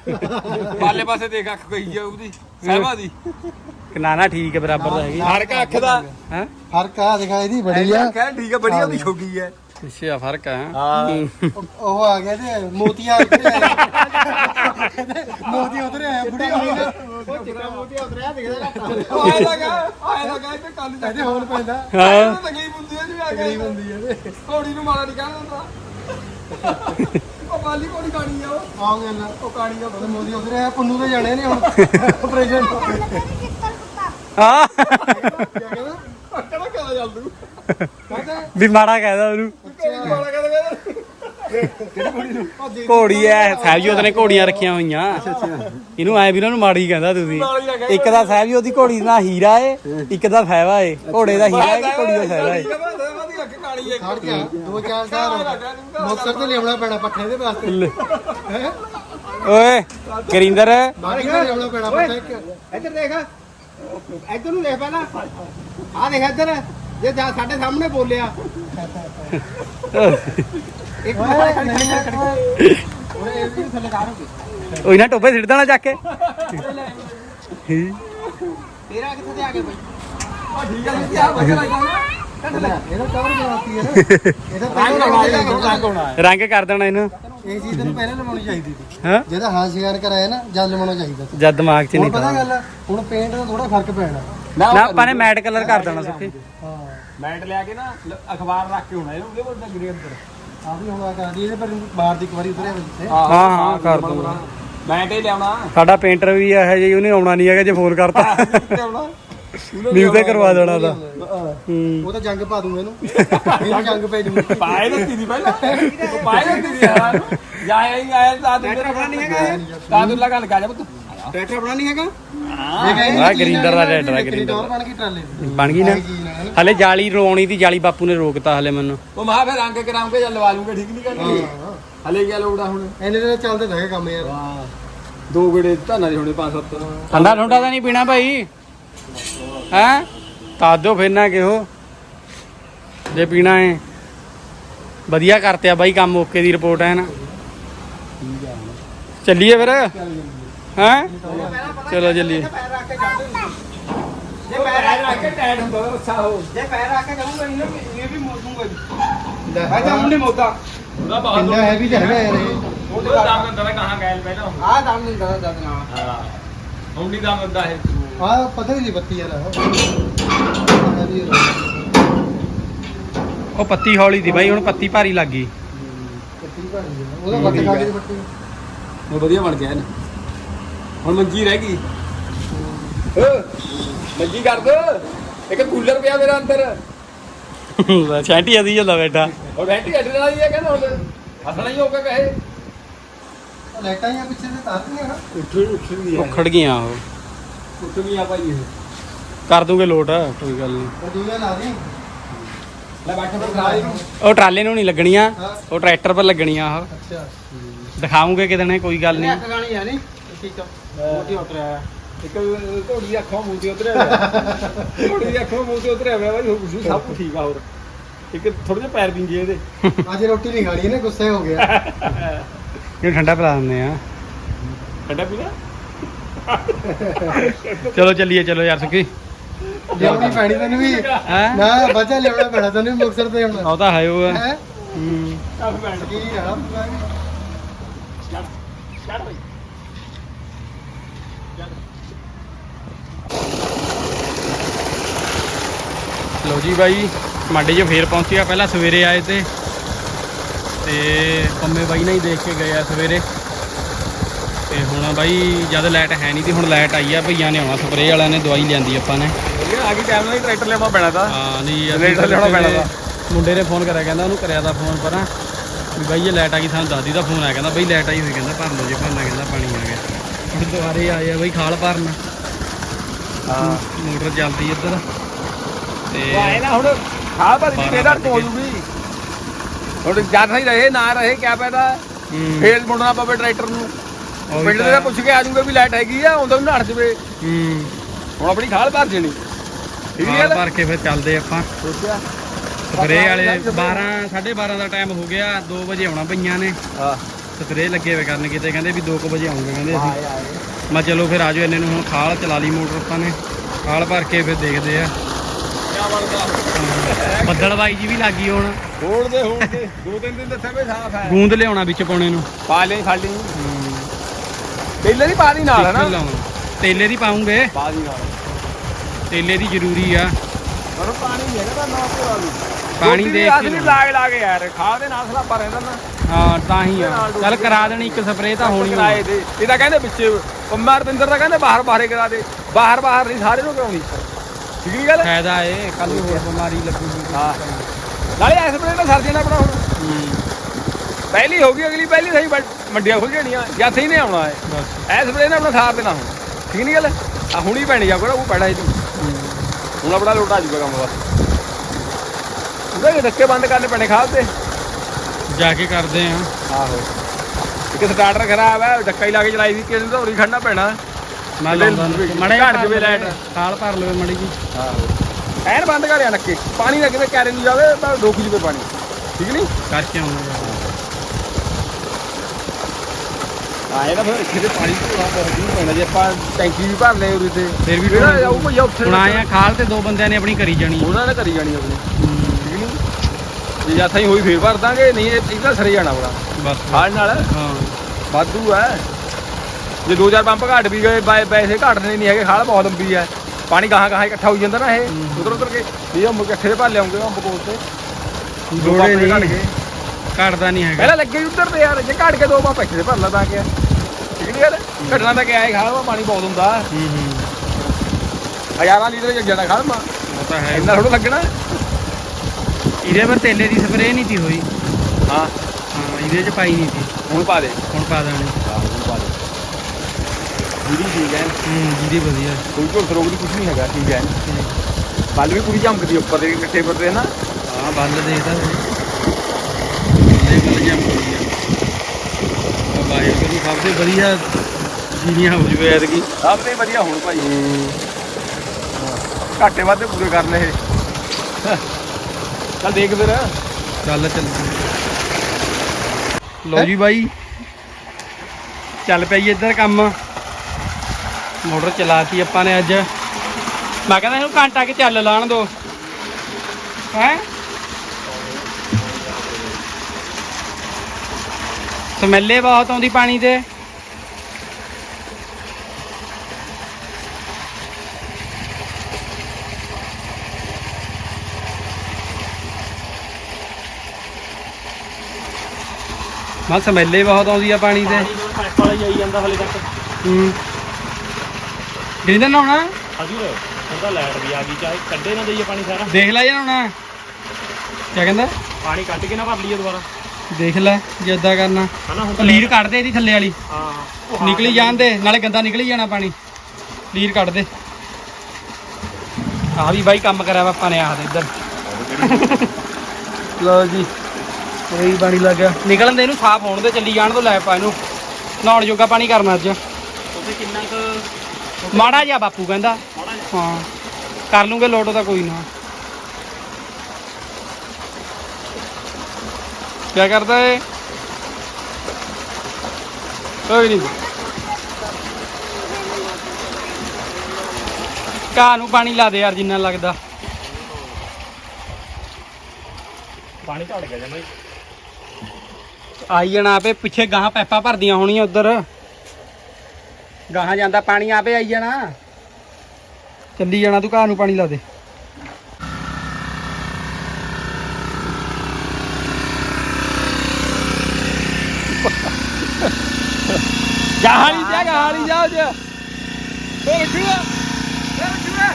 ਪਾਲੇ ਪਾਸੇ ਦੇਖ ਅੱਖ ਕਹੀ ਆ ਉਹਦੀ। ਸਹਿਬਾ ਦੀ।
ਨਾ ਨਾ ਠੀਕ ਹੈ ਬਰਾਬਰ ਦਾ ਹੈਗੀ।
ਫ਼ਰਕ ਆ ਅੱਖ ਦਾ।
ਹੈ?
ਫ਼ਰਕ ਆ ਦਿਖਾ ਇਹਦੀ ਬੜੀ ਆ।
ਅੱਖ ਹੈ ਠੀਕ ਆ ਬੜੀ ਉਹਦੀ ਛੋਟੀ ਹੈ
ਅੱਛਾ ਫ਼ਰਕ ਹੈ?
ਹਾਂ।
ਉਹ- ਆ ਗਿਆ ਤੇ ਮੋਤੀਆਂ ਮੋਤੀ ਉਤਰੇ ਆਏ ਬੁੜੀ ਹੋਈ ਨਾ ਉਹ ਚਿੱਟਾ ਮੋਤੀਆ ਉਤਰਿਆ ਦਿਖਦਾ ਘੱਟ
ਆਏ ਲਗਾ ਆਏ ਲਗਾ ਇੱਥੇ ਕੱਲ
ਇਹਦੇ ਹੋਰ ਪੈਂਦਾ।
ਹਾਂ
ਤਕਲੀਫ ਹੁੰਦੀ ਹੈ ਜੀ ਆ ਗਈ
ਹੁੰਦੀ ਹੈ
ਘੋੜੀ ਨੂੰ ਮਾਰਾ ਨਹੀਂ ਕਹਿਣਾ ਹੁੰਦਾ। ਘੋੜੀ ਕਾਣੀ ਆ ਉਹ।
ਆਉਂ ਗੱਲ
ਉਹ ਕਾਣੀ ਆ।
ਉਹਦੇ ਪੁੰਨੂ ਜਾਣੇ ਨੇ ਹੁਣ। ਆਪਰੇਸ਼ਨ
ਹਾਂ।
ਕਹਿੰਦਾ?
ਕਿਹੜਾ ਕਹਦਾ ਚੱਲ ਤੂੰ।
ਕਹਿੰਦਾ
ਵੀ ਮਾੜਾ ਕਹਿਦਾ ਉਹਨੂੰ।
ਘੋੜੀ ਮਾਰਾ ਕਹਦਾ
ਘੋੜੀ ਐ ਸਾਹਿਬਜੋਤ ਨੇ ਘੋੜੀਆਂ ਰੱਖੀਆਂ ਹੋਈਆਂ। ਇਹਨੂੰ ਐ ਵੀ ਉਹਨਾਂ ਨੂੰ ਮਾੜੀ ਕਹਿੰਦਾ ਤੁਸੀਂ। ਇੱਕ ਦਾ ਸਾਹਿਬਜੋਤ ਦੀ ਘੋੜੀ ਦਾ ਹੀਰਾ ਏ ਇੱਕ ਦਾ ਫੈਵਾ ਏ। ਘੋੜੇ ਦਾ ਹੀਰਾ ਏ ਘੋੜੀ ਦਾ ਫੈਵਾ ਏ।
ਕਾਣੀ ਹੈ
ਖੜ ਗਿਆ ਦੋ ਚਾਰ ਸਾਲ ਮੋਕਰ ਤੇ ਲਿਆਉਣਾ ਪੈਣਾ ਪੱਠੇ ਦੇ ਵਾਸਤੇ। ਹੈਂ?
ਓਏ ਗਰਿੰਦਰ।
ਬਾਕੀ ਤੇ ਲਿਆਉਣਾ ਪੈਣਾ ਪੱਠਾ ਇੱਕ।
ਇੱਧਰ ਦੇਖ। ਇੱਧਰ ਨੂੰ ਦੇਖ ਪਹਿਲਾਂ। ਆ ਦੇਖ ਇੱਧਰ। ਜੇ ਜਾ- ਸਾਡੇ ਸਾਹਮਣੇ ਬੋਲਿਆ। ਇੱਕ ਮਿੰਟ ਖੜੀ ਖੜੀ ਖੜੀ ਉਹਨੇ ਇਹ ਵੀ ਥੱਲੇ ਕਾਰ ਹੋ ਗਈ
ਉਹ ਇਹਨਾਂ ਟੋਪੇ ਸਿੱਟ ਦੇਣਾ ਚੱਕ ਕੇ।
ਤੇਰਾ ਕਿੱਥੇ ਤੇ ਆ ਗਿਆ ਬਈ?
ਠੀਕ ਹੈ ਕੀ ਆ ਬਚਣਾ
ਇਹਦਾ ਕਵਰ ਬਣਾਤੀ ਹੈ ਨਾ। ਇਹਦਾ ਪਹਿਲਾਂ
ਰੰਗ ਕਰ ਦੇਣਾ ਇਹਨੂੰ।
ਇਹ ਚੀਜ਼ ਤੈਨੂੰ ਪਹਿਲਾਂ ਲਵਾਉਣੀ ਚਾਹੀਦੀ ਸੀ।
ਹਾਂ?
ਜਿਹਦਾ ਹਾਂ ਸ਼ਿਕਾਰ ਕਰਾਇਆ ਨਾ ਜਦ ਲਵਾਉਣਾ ਚਾਹੀਦਾ ਸੀ।
ਜਦ ਦਿਮਾਗ 'ਚ ਨਹੀਂ
ਪਤਾ ਗੱਲ ਹੁਣ ਪੇਂਟ ਦਾ ਥੋੜਾ ਫ਼ਰਕ ਪੈਣਾ।
ਨਾ ਆਪਾਂ ਨੇ ਮੈਟ ਕਲਰ ਕਰ ਦੇਣਾ ਸੁੱਕੇ
ਹਾਂ
ਮੈਟ ਲਿਆ ਕੇ ਨਾ ਅਖਬਾਰ ਰੱਖ ਕੇ ਹੋਣਾ ਇਹਨੂੰ ਉਹਦੇ ਕੋਲ ਡਗਰੀ ਅੰਦਰ।
ਆ ਵੀ ਹੁਣ ਆ ਕਰਦੀ ਇਹਦੇ ਪਰ ਬਾਹਰ ਦੀ ਇੱਕ ਵਾਰੀ ਉਤਰਿਆ ਵਿੱਚ
ਹਾਂ, ਹਾਂ, ਕਰ ਦੂੰਗਾ।
ਮੈਟ ਹੀ ਲਿਆਉਣਾ।
ਸਾਡਾ ਪੇਂਟਰ ਵੀ ਉਹਨੇ ਆਉਣਾ ਨਹੀਂ ਹੈਗਾ ਜੇ ਫੋਨ ਕਰਤਾ। ਨਿਊ ਤੇ ਕਰਵਾ ਦੇਣਾ ਦਾ
ਉਹ ਤਾਂ ਜੰਗ ਪਾ ਦੂੰਗਾ ਇਹਨੂੰ। ਇਹਨੂੰ ਜੰਗ ਪੈ ਜੂਗੀ।
ਪਾਏ ਦਿੱਤੀ ਦੀ ਪਹਿਲਾਂ। ਉਹ ਪਾਏ ਦਿੱਤੀ ਦੀ ਯਾਰ ਜਾਇਆ ਹੀ ਆਇਆ ਤਾਂ ਤੇ ਆਪਣਾ ਨਹੀਂ ਹੈਗਾ ਤਾਂ ਦੁੱਲਾ ਗੱਲ ਕਰ ਜਾ ਪੁੱਤ।
ਟਰੈਕਟਰ ਬਣਾ ਨਹੀਂ ਹੈਗਾ
ਆਹ ਗਰਿੰਦਰ ਦਾ ਟਰੈਕਟਰ ਆ, ਗਰਿੰਦਰ
ਟੌਰ ਬਣ ਗਈ ਟਰਾਲੇ
ਬਣ ਗਈ ਨਾ? ਹਲੇ ਜਾਲੀ ਰੋਣੀ ਦੀ ਜਾਲੀ ਬਾਪੂ ਨੇ ਰੋਕਤਾ ਹਲੇ ਮੈਨੂੰ।
ਉਹ ਮਾ ਫਿਰ ਰੰਗ ਕਰਾਉਂਗੇ ਜਾਂ ਲਵਾ ਲੂੰਗੇ ਠੀਕ ਨਹੀਂ ਕਰਨੀ। ਹਲੇ ਕੀ ਲੋੜ ਆ ਹੁਣ?
ਇੰਨੇ ਦਿਨ ਚੱਲਦੇ ਰਹੇ ਕੰਮ ਯਾਰ।
ਦੋ ਗੇੜੇ ਧਾਨਾਂ ਦੇ ਹੋਣੇ ਪੰਜ ਸੱਤ।
ਠੰਡਾ ਠੰਡਾ ਤਾਂ ਨਹੀਂ ਪੀਣਾ ਭਾਈ। ਹੈ? ਤਾਂ ਦੋ ਫਿਰ ਨਾ ਕਿਹੋ। ਜੇ ਪੀਣਾ ਹੈ ਵਧੀਆ ਕਰਤੇ ਆ ਬਾਈ ਕੰਮ ਓਕੇ ਦੀ ਰਿਪੋਰਟ ਹੈ ਨਾ। ਚੱਲੀਏ ਫਿਰ? ਹੈ? ਚਲੋ ਚੱਲੀਏ।
ਜੇ
ਉਹ
ਪੈਰ
ਰੱਖ ਕੇ ਟਾਇਰ ਹੁੰਦਾ ਰੱਸਾ ਉਹ
ਜੇ ਪੈਰ ਰੱਖ ਕੇ ਜਾਊਂਗਾ ਇਹਨੂੰ ਵੀ- ਇਹ ਵੀ ਮੋੜ ਦੂੰਗਾ ਜੀ ਮੈਂ ਤਾਂ ਉਹਨੇ ਮੋਦਾ
ਉਹਦਾ ਬਹੁਤ
ਕਿੰਨਾ ਹੈਵੀ ਹੈਗਾ ਯਾਰ ਇਹ।
ਉਹਦਾ ਦਮ ਅੰਦਰ ਕਹਾਂ ਗੈਲ ਪਹਿਲਾਂ।
ਆਹ ਦਮ ਨਹੀਂ ਦਦਾ ਦਦ ਨਾਲ।
ਹਾਂ। ਹੁਣ ਨਹੀਂ ਦਮ ਹੁੰਦਾ ਇਹ।
ਆਹ ਪਤਾ ਨਹੀਂ ਬੱਤੀ ਯਾਰ। ਹੈਵੀ
ਉਹ ਪੱਤੀ ਹੌਲੀ ਦੀ ਬਾਈ ਹੁਣ ਪੱਤੀ ਭਾਰੀ ਲੱਗ ਗਈ।
ਬੱਤੀ ਭਾਰੀ ਹੈ ਉਹਦਾ ਬੱਤੀ ਖਾ ਕੇ ਬੱਤੀ
ਉਹ ਵਧੀਆ ਬਣ ਗਿਆ ਨਾ ਹੁਣ ਮੰਜੀ ਰਹਿ ਗਈ। ਓ ਮੰਜੀ ਕਰ ਦੋ। ਇੱਕ ਕੂਲਰ ਪਿਆ ਮੇਰਾ ਅੰਦਰ।
ਛਾਂਟੀ ਆਦੀ ਜਾਂਦਾ ਬੈਠਾ।
ਉਹ ਬੈਠੀ ਅੱਡ ਨਾਲ ਹੀ ਹੈ ਕਹਿੰਦਾ ਹੁਣ। ਹਸਣਾ ਹੀ ਹੋਗਾ ਕਹੇ
ਲਾਈਟਾਂ ਜਾਂ ਪਿੱਛੇ ਤੇ ਤਾਰ ਨਹੀਂ ਹੈ
ਉੱਠ ਉੱਠ ਵੀ
ਉਖੜ ਗਈਆਂ ਉਹ।
ਉੱਠ ਵੀ ਆ ਭਾਈ ਇਹ।
ਕਰ ਦੂੰਗੇ ਲੋਟ ਕੋਈ ਗੱਲ ਨਹੀਂ।
ਉਹ ਦੂਜਾ ਲਾ ਦੀ।
ਲੈ ਬੈਠ ਫਿਰ ਖਾ ਇਹਨੂੰ।
ਉਹ ਟਰਾਲੇ ਨੂੰ ਨਹੀਂ ਲੱਗਣੀਆਂ। ਉਹ ਟਰੈਕਟਰ ਪਰ ਲੱਗਣੀਆਂ ਉਹ
ਅੱਛਾ।
ਦਿਖਾਉਂਗੇ ਕਿਤੇ ਨੇ ਕੋਈ ਗੱਲ ਨਹੀਂ।
ਗਾਣੀ ਠੀਕ ਆ। ਮੋਟੀ ਉਤਰਿਆ
ਇੱਕ ਘੋੜੀ ਦੀ ਅੱਖੋਂ ਮੂੰਹ ਤੇ ਉਤਰਿਆ ਹੋਇਆ। ਘੋੜੀ ਦੀ ਅੱਖੋਂ ਮੂੰਹ ਤੇ ਉਤਰਿਆ ਹੋਇਆ। ਭਾਈ ਹੋਰ ਕੁਝ ਨੀ, ਸਭ ਕੁਝ ਠੀਕ ਆ ਹੋਰ। ਇੱਕ ਥੋੜੇ ਜਿਹਾ ਪੈਰ ਪਿੰਗੇ ਇਹਦੇ।
ਅੱਜ ਰੋਟੀ ਨਹੀਂ ਖਾਣੀ ਇਹਨੇ ਗੁੱਸੇ ਹੋ ਗਿਆ।
ਇਹ ਠੰਡਾ ਪਿਲਾ ਦਿੰਦੇ ਆ।
ਠੰਡਾ ਪੀਣਾ?
ਚਲੋ ਚੱਲੀਏ ਚਲੋ ਯਾਰ ਸੁੱਕੀ।
ਲਿਆਉਣੀ ਪੈਣੀ ਤੈਨੂੰ ਵੀ।
ਹੈ?
ਨਾ ਬਚਾ ਲਿਆਉਣਾ ਪੈਣਾ ਤੈਨੂੰ ਵੀ ਮੁਕਸਰ ਤੇ ਹੁਣ
ਉਹ ਤਾਂ ਹੈ ਉਹ।
ਹੈ?
ਹੂੰ।
ਕੀ ਆ?
ਜੀ ਬਾਈ ਮਾਡੇ 'ਚ ਫੇਰ ਪਹੁੰਚਿਆ ਪਹਿਲਾਂ ਸਵੇਰੇ ਆਏ ਤੇ। ਤੇ ਪੰਮੇ ਬਾਈ ਨਾਲ ਹੀ ਦੇਖ ਕੇ ਗਏ ਆ ਸਵੇਰੇ। ਹੁਣ ਬਾਈ ਜਦ ਲਾਈਟ ਹੈ ਨਹੀਂ ਤੀ ਹੁਣ ਲਾਈਟ ਆਈ ਆ ਭਈਆਂ ਨੇ ਆਉਣਾ ਸਪਰੇਅ ਵਾਲਿਆਂ ਨੇ ਦਵਾਈ ਲਿਆਂਦੀ ਆਪਾਂ ਨੇ।
ਆ ਗਈ ਟਾਈਮ ਨਾਲ ਹੀ ਟਰੈਕਟਰ ਲਿਆਉਣਾ ਪੈਣਾ ਤਾਂ।
ਹਾਂ ਨਹੀਂ
Generator ਲਿਆਉਣਾ ਪੈਣਾ ਤਾ।
ਮੁੰਡੇ ਨੇ ਫੋਨ ਕਰਿਆ ਕਹਿੰਦਾ ਉਹਨੂੰ ਕਰਿਆ ਦਾ ਫੋਨ ਪਰਾਂ ਵੀ ਬਾਈ ਇਹ ਲਾਈਟ ਆ ਗਈ ਸਾਨੂੰ ਦਾਦੀ ਦਾ ਫੋਨ ਆਇਆ ਕਹਿੰਦਾ ਬਾਈ ਲਾਈਟ ਆਈ ਹੋਈ ਕਹਿੰਦਾ ਭਰ ਲਓ ਜੇ ਭਰਨਾ ਕਹਿੰਦਾ ਪਾਣੀ ਆ ਗਿਆ। ਹੁਣ ਦੁਬਾਰੇ ਆਏ ਆ ਬਾਈ ਖਾਲ ਭਰਨ।
ਹਾਂ।
ਮੋਟਰ ਚੱਲਦੀ ਇੱਧਰ। ਤੇ
ਆਏ ਨਾ ਹੁਣ ਖਾ ਭਰ
ਵੱਜ
ਹੋ
ਗਏ।
ਜੂਗੀ ਹੁਣ ਜਦ ਨਹੀਂ ਰਹੇ ਨਾ ਰਹੇ ਕਿਆ ਫਾਇਦਾ?
ਹੂੰ,
ਫੇਰ ਮੁੜਨਾ ਪਵੇ ਟਰੈਕਟਰ ਨੂੰ। ਪਿੰਡ ਦੇ
ਤਾਂ।
ਪੁੱਛ ਕੇ ਆ ਜਾਊਗਾ ਵੀ ਲਾਈਟ ਹੈਗੀ ਆ ਆਉਂਦਾ ਵੀ ਨੜ ਜਵੇ।
ਹੂੰ।
ਹੁਣ ਆਪਣੀ ਖਾਲ ਭਰ ਜਣੀ। ਠੀਕ ਹੈ
ਭਰ ਕੇ ਫਿਰ ਚੱਲਦੇ ਆਪਾਂ।
ਸੋਚਿਆ
ਸਪਰੇਅ ਵਾਲੇ 12 12:30 ਦਾ ਟਾਈਮ ਹੋ ਗਿਆ 2 ਵਜੇ ਆਉਣਾ ਪਈਆਂ ਨੇ।
ਹਾਂ।
ਸਪਰੇਅ ਲੱਗੇ ਹੋਏ ਕਰਨ ਕਿਤੇ ਕਹਿੰਦੇ ਵੀ 2 ਵਜੇ ਆਉਂਗੇ ਕਹਿੰਦੇ ਅਸੀਂ। ਮੈਂ ਚਲੋ ਫਿਰ ਆਜੋ ਇੰਨੇ ਨੂੰ ਹੁਣ ਖਾਲ ਚਲਾ ਲਈ ਮੋਟਰ ਆਪਾਂ ਨੇ। ਖਾਲ ਭਰ ਕੇ ਫਿਰ ਦੇਖਦੇ ਆ।
ਕਿਆ ਬਣਦਾ
ਬੱਦਲਬਾਈ ਜੀ ਵੀ ਲੱਗੀ ਹੁਣ।
ਹੋਣ ਦੇ ਹੋਣ ਦੇ ਦੋ ਤਿੰਨ ਦਿਨ ਦੱਸਿਆ ਵੀ ਸਾਫ਼ ਹੈ।
ਗੂੰਦ ਲਿਆਉਣਾ ਵਿੱਚ ਪਾਉਣੇ ਨੂੰ।
ਪਾ ਲਈ ਖਾਲੀ ਤੇਲੇ ਦੀ ਪਾ ਦੀ ਨਾਲ ਹੈ ਨਾ
ਤੇਲੇ ਦੀ ਪਾਉਂਗੇ।
ਪਾ ਦੀ ਨਾਲ।
ਤੇਲੇ ਦੀ ਜ਼ਰੂਰੀ ਆ।
ਪਰ ਪਾਣੀ ਨਹੀਂ ਹੈਗਾ ਤਾਂ ਨਾ ਪਵਾ ਲੂ
ਪਾਣੀ ਦੇਖ ਕੇ।
ਲਾਗ ਲਾਗ ਯਾਰ ਖਾ ਦੇ ਨਾਲ ਸਲਾਪਾ ਰਹਿੰਦਾ ਨਾ
ਹਾਂ। ਤਾਂ ਹੀ ਆ। ਚੱਲ ਕਰਾ ਦੇਣੀ ਇੱਕ ਸਪਰੇਅ ਤਾਂ ਹੋਣੀ
ਦੇ ਇਹ ਤਾਂ ਕਹਿੰਦੇ ਵਿੱਚੇ ਪੰਮਾ ਰਵਿੰਦਰ ਦਾ ਕਹਿੰਦੇ ਬਾਹਰ ਬਾਹਰੇ ਕਰਾ ਦੇ। ਬਾਹਰ ਬਾਹਰ ਨਹੀਂ ਸਾਰੇ ਨੂੰ ਕਰਾਉਣੀ। ਠੀਕ ਨਹੀਂ ਗੱਲ?
ਫਾਇਦਾ ਏ ਕੱਲ ਨੂੰ ਹੋਰ ਬਿਮਾਰੀ ਲੱਗੂਗੀ।
ਹਾਂ। ਨਾਲੇ ਐਸ ਵੇਲੇ ਤਾਂ ਸਰਦੀਆਂ ਦਾ ਬਣਾ ਹੁਣ ਪਹਿਲੀ ਹੋ ਗਈ ਅਗਲੀ ਪਹਿਲੀ ਸਹੀ ਬਟ ਮੰਡੀਆਂ ਖੁੱਲ ਜਾਣੀਆਂ ਜਾਂ ਸਹੀ ਨੇ ਆਉਣਾ ਹੈ ਐਸ ਵੇਲੇ ਨਾ ਆਪਣਾ ਸਾਰ ਦੇਣਾ ਹੁਣ। ਠੀਕ ਨਹੀਂ ਗੱਲ? ਆ ਹੁਣੀ ਪੈਣੀ ਆ ਕੋੜਾ ਉਹ ਪੈਣਾ ਇਹਦੀ ਹੁਣ ਆਪਣਾ ਲੋਟ ਆ ਜੂਗਾ ਕੰਮ ਬਸ। ਉਹਦੇ ਧੱਕੇ ਬੰਦ ਕਰਨੇ ਪੈਣੇ ਖਾਲ ਤੇ।
ਜਾ ਕੇ ਕਰਦੇ ਆ।
ਆਹੋ। ਇੱਕ ਸਟਾਰਟਰ ਖਰਾਬ ਹੈ ਧੱਕਾ ਹੀ ਲਾ ਕੇ ਚਲਾਈ ਸੀ ਕਿਸੇ ਨੂੰ ਤਾਂ ਹੋਰੀ ਖੜਨਾ ਪੈਣਾ।
ਮੈਂ ਲਾਉਂਦਾ ਮੜੇ
ਘੱਟ ਜਵੇ ਲਾਈਟ।
ਖਾਲ ਭਰ ਲਵੇ ਮੜੀ ਜੀ।
ਆਹੋ। ਐਨ ਬੰਦ ਕਰਿਆ ਨੱਕੇ। ਪਾਣੀ ਨਾ ਕਿਤੇ ਕੈਰੇ ਨੂੰ ਜਾਵੇ ਤਾਂ ਰੁਕ ਜਵੇ ਪਾਣੀ। ਠੀਕ ਨਹੀਂ?
ਕਰਕੇ ਆਉਂਗਾ
ਆਏ ਨਾ ਫਿਰ। ਇੱਥੇ ਤੇ ਪਾਣੀ ਧੋਣਾ ਬਹੁਤ ਨਹੀਂ ਪੈਣਾ ਜੇ ਆਪਾਂ ਟੈਂਕੀ ਵੀ ਭਰ ਲਏ ਉਰੇ ਤੇ।
ਫਿਰ ਵੀ
ਜਾਊ
ਖਾਲ ਤੇ ਦੋ ਬੰਦਿਆਂ ਨੇ ਆਪਣੀ ਕਰੀ ਜਾਣੀ।
ਉਹਨਾਂ ਨੇ ਕਰੀ ਜਾਣੀ ਆਪਣੀ। ਠੀਕ ਨਹੀਂ ਜੇ ਜਾਥਾ ਹੀ ਹੋਈ ਫੇਰ ਭਰ ਦਾਂਗੇ ਨਹੀਂ ਇਹ ਇਹਦਾ ਸਰੇ ਜਾਣਾ ਬੜਾ
ਬਸ
ਖਾਲ ਨਾਲ?
ਹਾਂ।
ਵਾਧੂ ਹੈ ਜੇ ਦੋ ਚਾਰ ਪੰਪ ਘੱਟ ਵੀ ਗਏ ਨਹੀਂ ਹੈਗੇ ਖਾਲ ਬਹੁਤ ਲੰਬੀ ਹੈ ਪਾਣੀ ਗਾਹਾਂ ਗਾਹਾਂ ਇਕੱਠਾ ਹੋਈ ਜਾਂਦਾ ਨਾ ਇਹ। ਉਧਰ ਉਧਰ ਕੇ। ਇਹ ਅੰਬ ਇਕੱਠੇ ਭਰ ਲਿਆਉਂਗੇ ਅੰਬ ਕੋਲ ਤੇ।
ਨਹੀਂ। ਘਟਦਾ ਨਹੀਂ ਹੈਗਾ।
ਪਹਿਲਾਂ ਲੱਗੇ ਉੱਧਰ ਤੇ ਯਾਰ ਜੇ ਘੱਟ ਕੇ ਦੋ ਪੰਪ ਇੱਥੇ ਭਰ ਲਾ ਤਾਂ ਕਿ ਨਹੀਂ ਗੱਲ ਘਟਣਾ ਤਾਂ ਕਿਆ ਹੈ ਖਾਲ ਪਾਣੀ ਬਹੁਤ ਹੁੰਦਾ।
ਹੂੰ ਹੂੰ
ਹਜ਼ਾਰਾਂ ਲੀਟਰ ਜੱਗ ਜਾਣਾ ਖਾਲ ਮਾ
ਉਹ ਤਾਂ ਹੈ।
ਇੰਨਾ ਥੋੜਾ ਲੱਗਣਾ।
ਇਹਦੇ ਪਰ ਤੇਲੇ ਦੀ ਸਪਰੇਅ ਨਹੀਂ ਤੀ ਹੋਈ।
ਹਾਂ।
ਹਾਂ ਇਹਦੇ ਚ ਪਾਈ ਨਹੀਂ ਤੀ
ਹੁਣ ਪਾ ਦੇ।
ਹੁਣ ਪਾ ਦੇਣੀ।
ਹੁਣ ਪਾ ਦੇ। ਜੀਰੀ ਠੀਕ ਹੈ।
ਹੂੰ ਜੀਰੀ ਵਧੀਆ।
ਕੋਈ ਝੁਲਸ ਰੋਗ ਦੀ ਕੁਝ ਨਹੀਂ ਹੈਗਾ ਠੀਕ ਹੈ। ਬੱਲ ਵੀ ਪੂਰੀ ਝਮਕਦੀ ਉੱਪਰ ਦੇ ਇਕੱਠੇ ਪਰ ਤੇ ਨਾ
ਹਾਂ ਬੱਲ ਦੇਖਦਾ ਬੱਲੇ ਬੱਲ ਵਧੀਆ ਵਾਹਿਗੁਰੂ ਸਭ ਤੋਂ ਵਧੀਆ ਜੀਰੀਆਂ ਹੋ ਜਵੇ ਐਤਕੀ।
ਸਭ ਤੋਂ ਵਧੀਆ ਹੁਣ ਭਾਈ। ਘਾਟੇ ਵਾਧੇ ਪੂਰੇ ਕਰ ਲਏ ਚੱਲ ਦੇਖ ਫਿਰ।
ਚੱਲ ਚੱਲ। ਲੋ ਜੀ ਬਾਈ। ਚੱਲ ਪਈ ਇੱਧਰ ਕੰਮ। ਮੋਟਰ ਚਲਾਤੀ ਆਪਾਂ ਨੇ ਅੱਜ। ਮੈਂ ਕਹਿੰਦਾ ਇਹਨੂੰ ਘੰਟਾ ਕਿ ਚੱਲ ਲਾਣ ਦੋ। ਹੈ? ਸਮੈਲੇ ਬਹੁਤ ਆਉਂਦੀ ਪਾਣੀ ਤੇ ਮੈਂ ਸਮੈਲੇ ਬਹੁਤ ਆਉਂਦੀ ਆ ਪਾਣੀ ਤੇ
ਪੈਪ ਵਾਲਾ ਜਾਈ ਜਾਂਦਾ ਹਲੇ ਤੱਕ।
ਹੂੰ। ਕਿਹਦਾ ਨਹਾਉਣਾ?
ਹਜੂਰ ਉਹਦਾ ਲਾਈਟ ਵੀ ਆ ਗਈ ਚਾਹੇ ਕੱਢੇ ਨਾ ਦਈਏ ਪਾਣੀ ਸਾਰਾ।
ਦੇਖ ਲੈ ਜਾਂ ਨਹਾਉਣਾ। ਕਿਆ ਕਹਿੰਦਾ?
ਪਾਣੀ ਕੱਢ ਕੇ ਨਾ ਭਰ ਲਈਏ ਦੁਬਾਰਾ।
ਦੇਖ ਲੈ ਜੇ ਏਦਾਂ ਕਰਨਾ।
ਹਨਾ ਹੁਣ ਤਾਂ
ਲੀਰ ਕੱਢ ਦੇ ਇਹਦੀ ਥੱਲੇ ਵਾਲੀ।
ਹਾਂ ਉਹ ਹਾਂ
ਨਿਕਲੀ ਜਾਣ ਦੇ ਨਾਲੇ ਗੰਦਾ ਨਿਕਲੀ ਜਾਣਾ ਪਾਣੀ। ਲੀਰ ਕੱਢ ਦੇ। ਆ ਵੀ ਬਾਈ ਕੰਮ ਕਰਿਆ ਵਾ ਆਪਾਂ ਨੇ ਆਹ ਦੇ ਇੱਧਰ। ਲਓ ਜੀ ਕੋਈ ਪਾਣੀ ਲੱਗ ਗਿਆ। ਨਿਕਲਣ ਦੇ ਇਹਨੂੰ ਸਾਫ਼ ਹੋਣ ਦੇ ਚੱਲੀ ਜਾਣ ਤੋਂ ਲੈ ਪਾ ਇਹਨੂੰ। ਨਹਾਉਣ ਜੋਗਾ ਪਾਣੀ ਕਰਨਾ ਅੱਜ।
ਉੱਥੇ ਕਿੰਨਾ ਕੁ
ਮਾੜਾ ਜਿਹਾ ਬਾਪੂ ਕਹਿੰਦਾ।
ਮਾੜਾ ਜਿਹਾ।
ਹਾਂ। ਕਰ ਲੂੰਗੇ ਲੋਟ ਤਾਂ ਕੋਈ ਨਾ। ਕੀ ਕਰਦਾ ਏ? ਕੋਈ ਨਹੀਂ ਘਾਹ ਨੂੰ ਪਾਣੀ ਲਾ ਦੇ ਯਾਰ ਜਿੰਨਾ ਲੱਗਦਾ।
ਪਾਣੀ ਝੜ ਗਿਆ ਜਮਾ ਹੀ।
ਆਈ ਜਾਣਾ ਆਪੇ ਪਿੱਛੇ ਗਾਹਾਂ ਪੈਪਾਂ ਭਰਦੀਆਂ ਹੋਣੀਆਂ ਉਧਰ। ਗਾਹਾਂ ਜਾਂਦਾ ਪਾਣੀ ਆਪੇ ਆਈ ਜਾਣਾ। ਚੱਲੀ ਜਾਣਾ ਤੂੰ ਘਾਹ ਨੂੰ ਪਾਣੀ ਲਾ ਦੇ। ਗਾਲੀ ਜਾ ਗਾਲੀ ਜਾ ਜਾ ਉਹ ਰੱਖੂਆ ਉਹ ਰੱਖੂਆ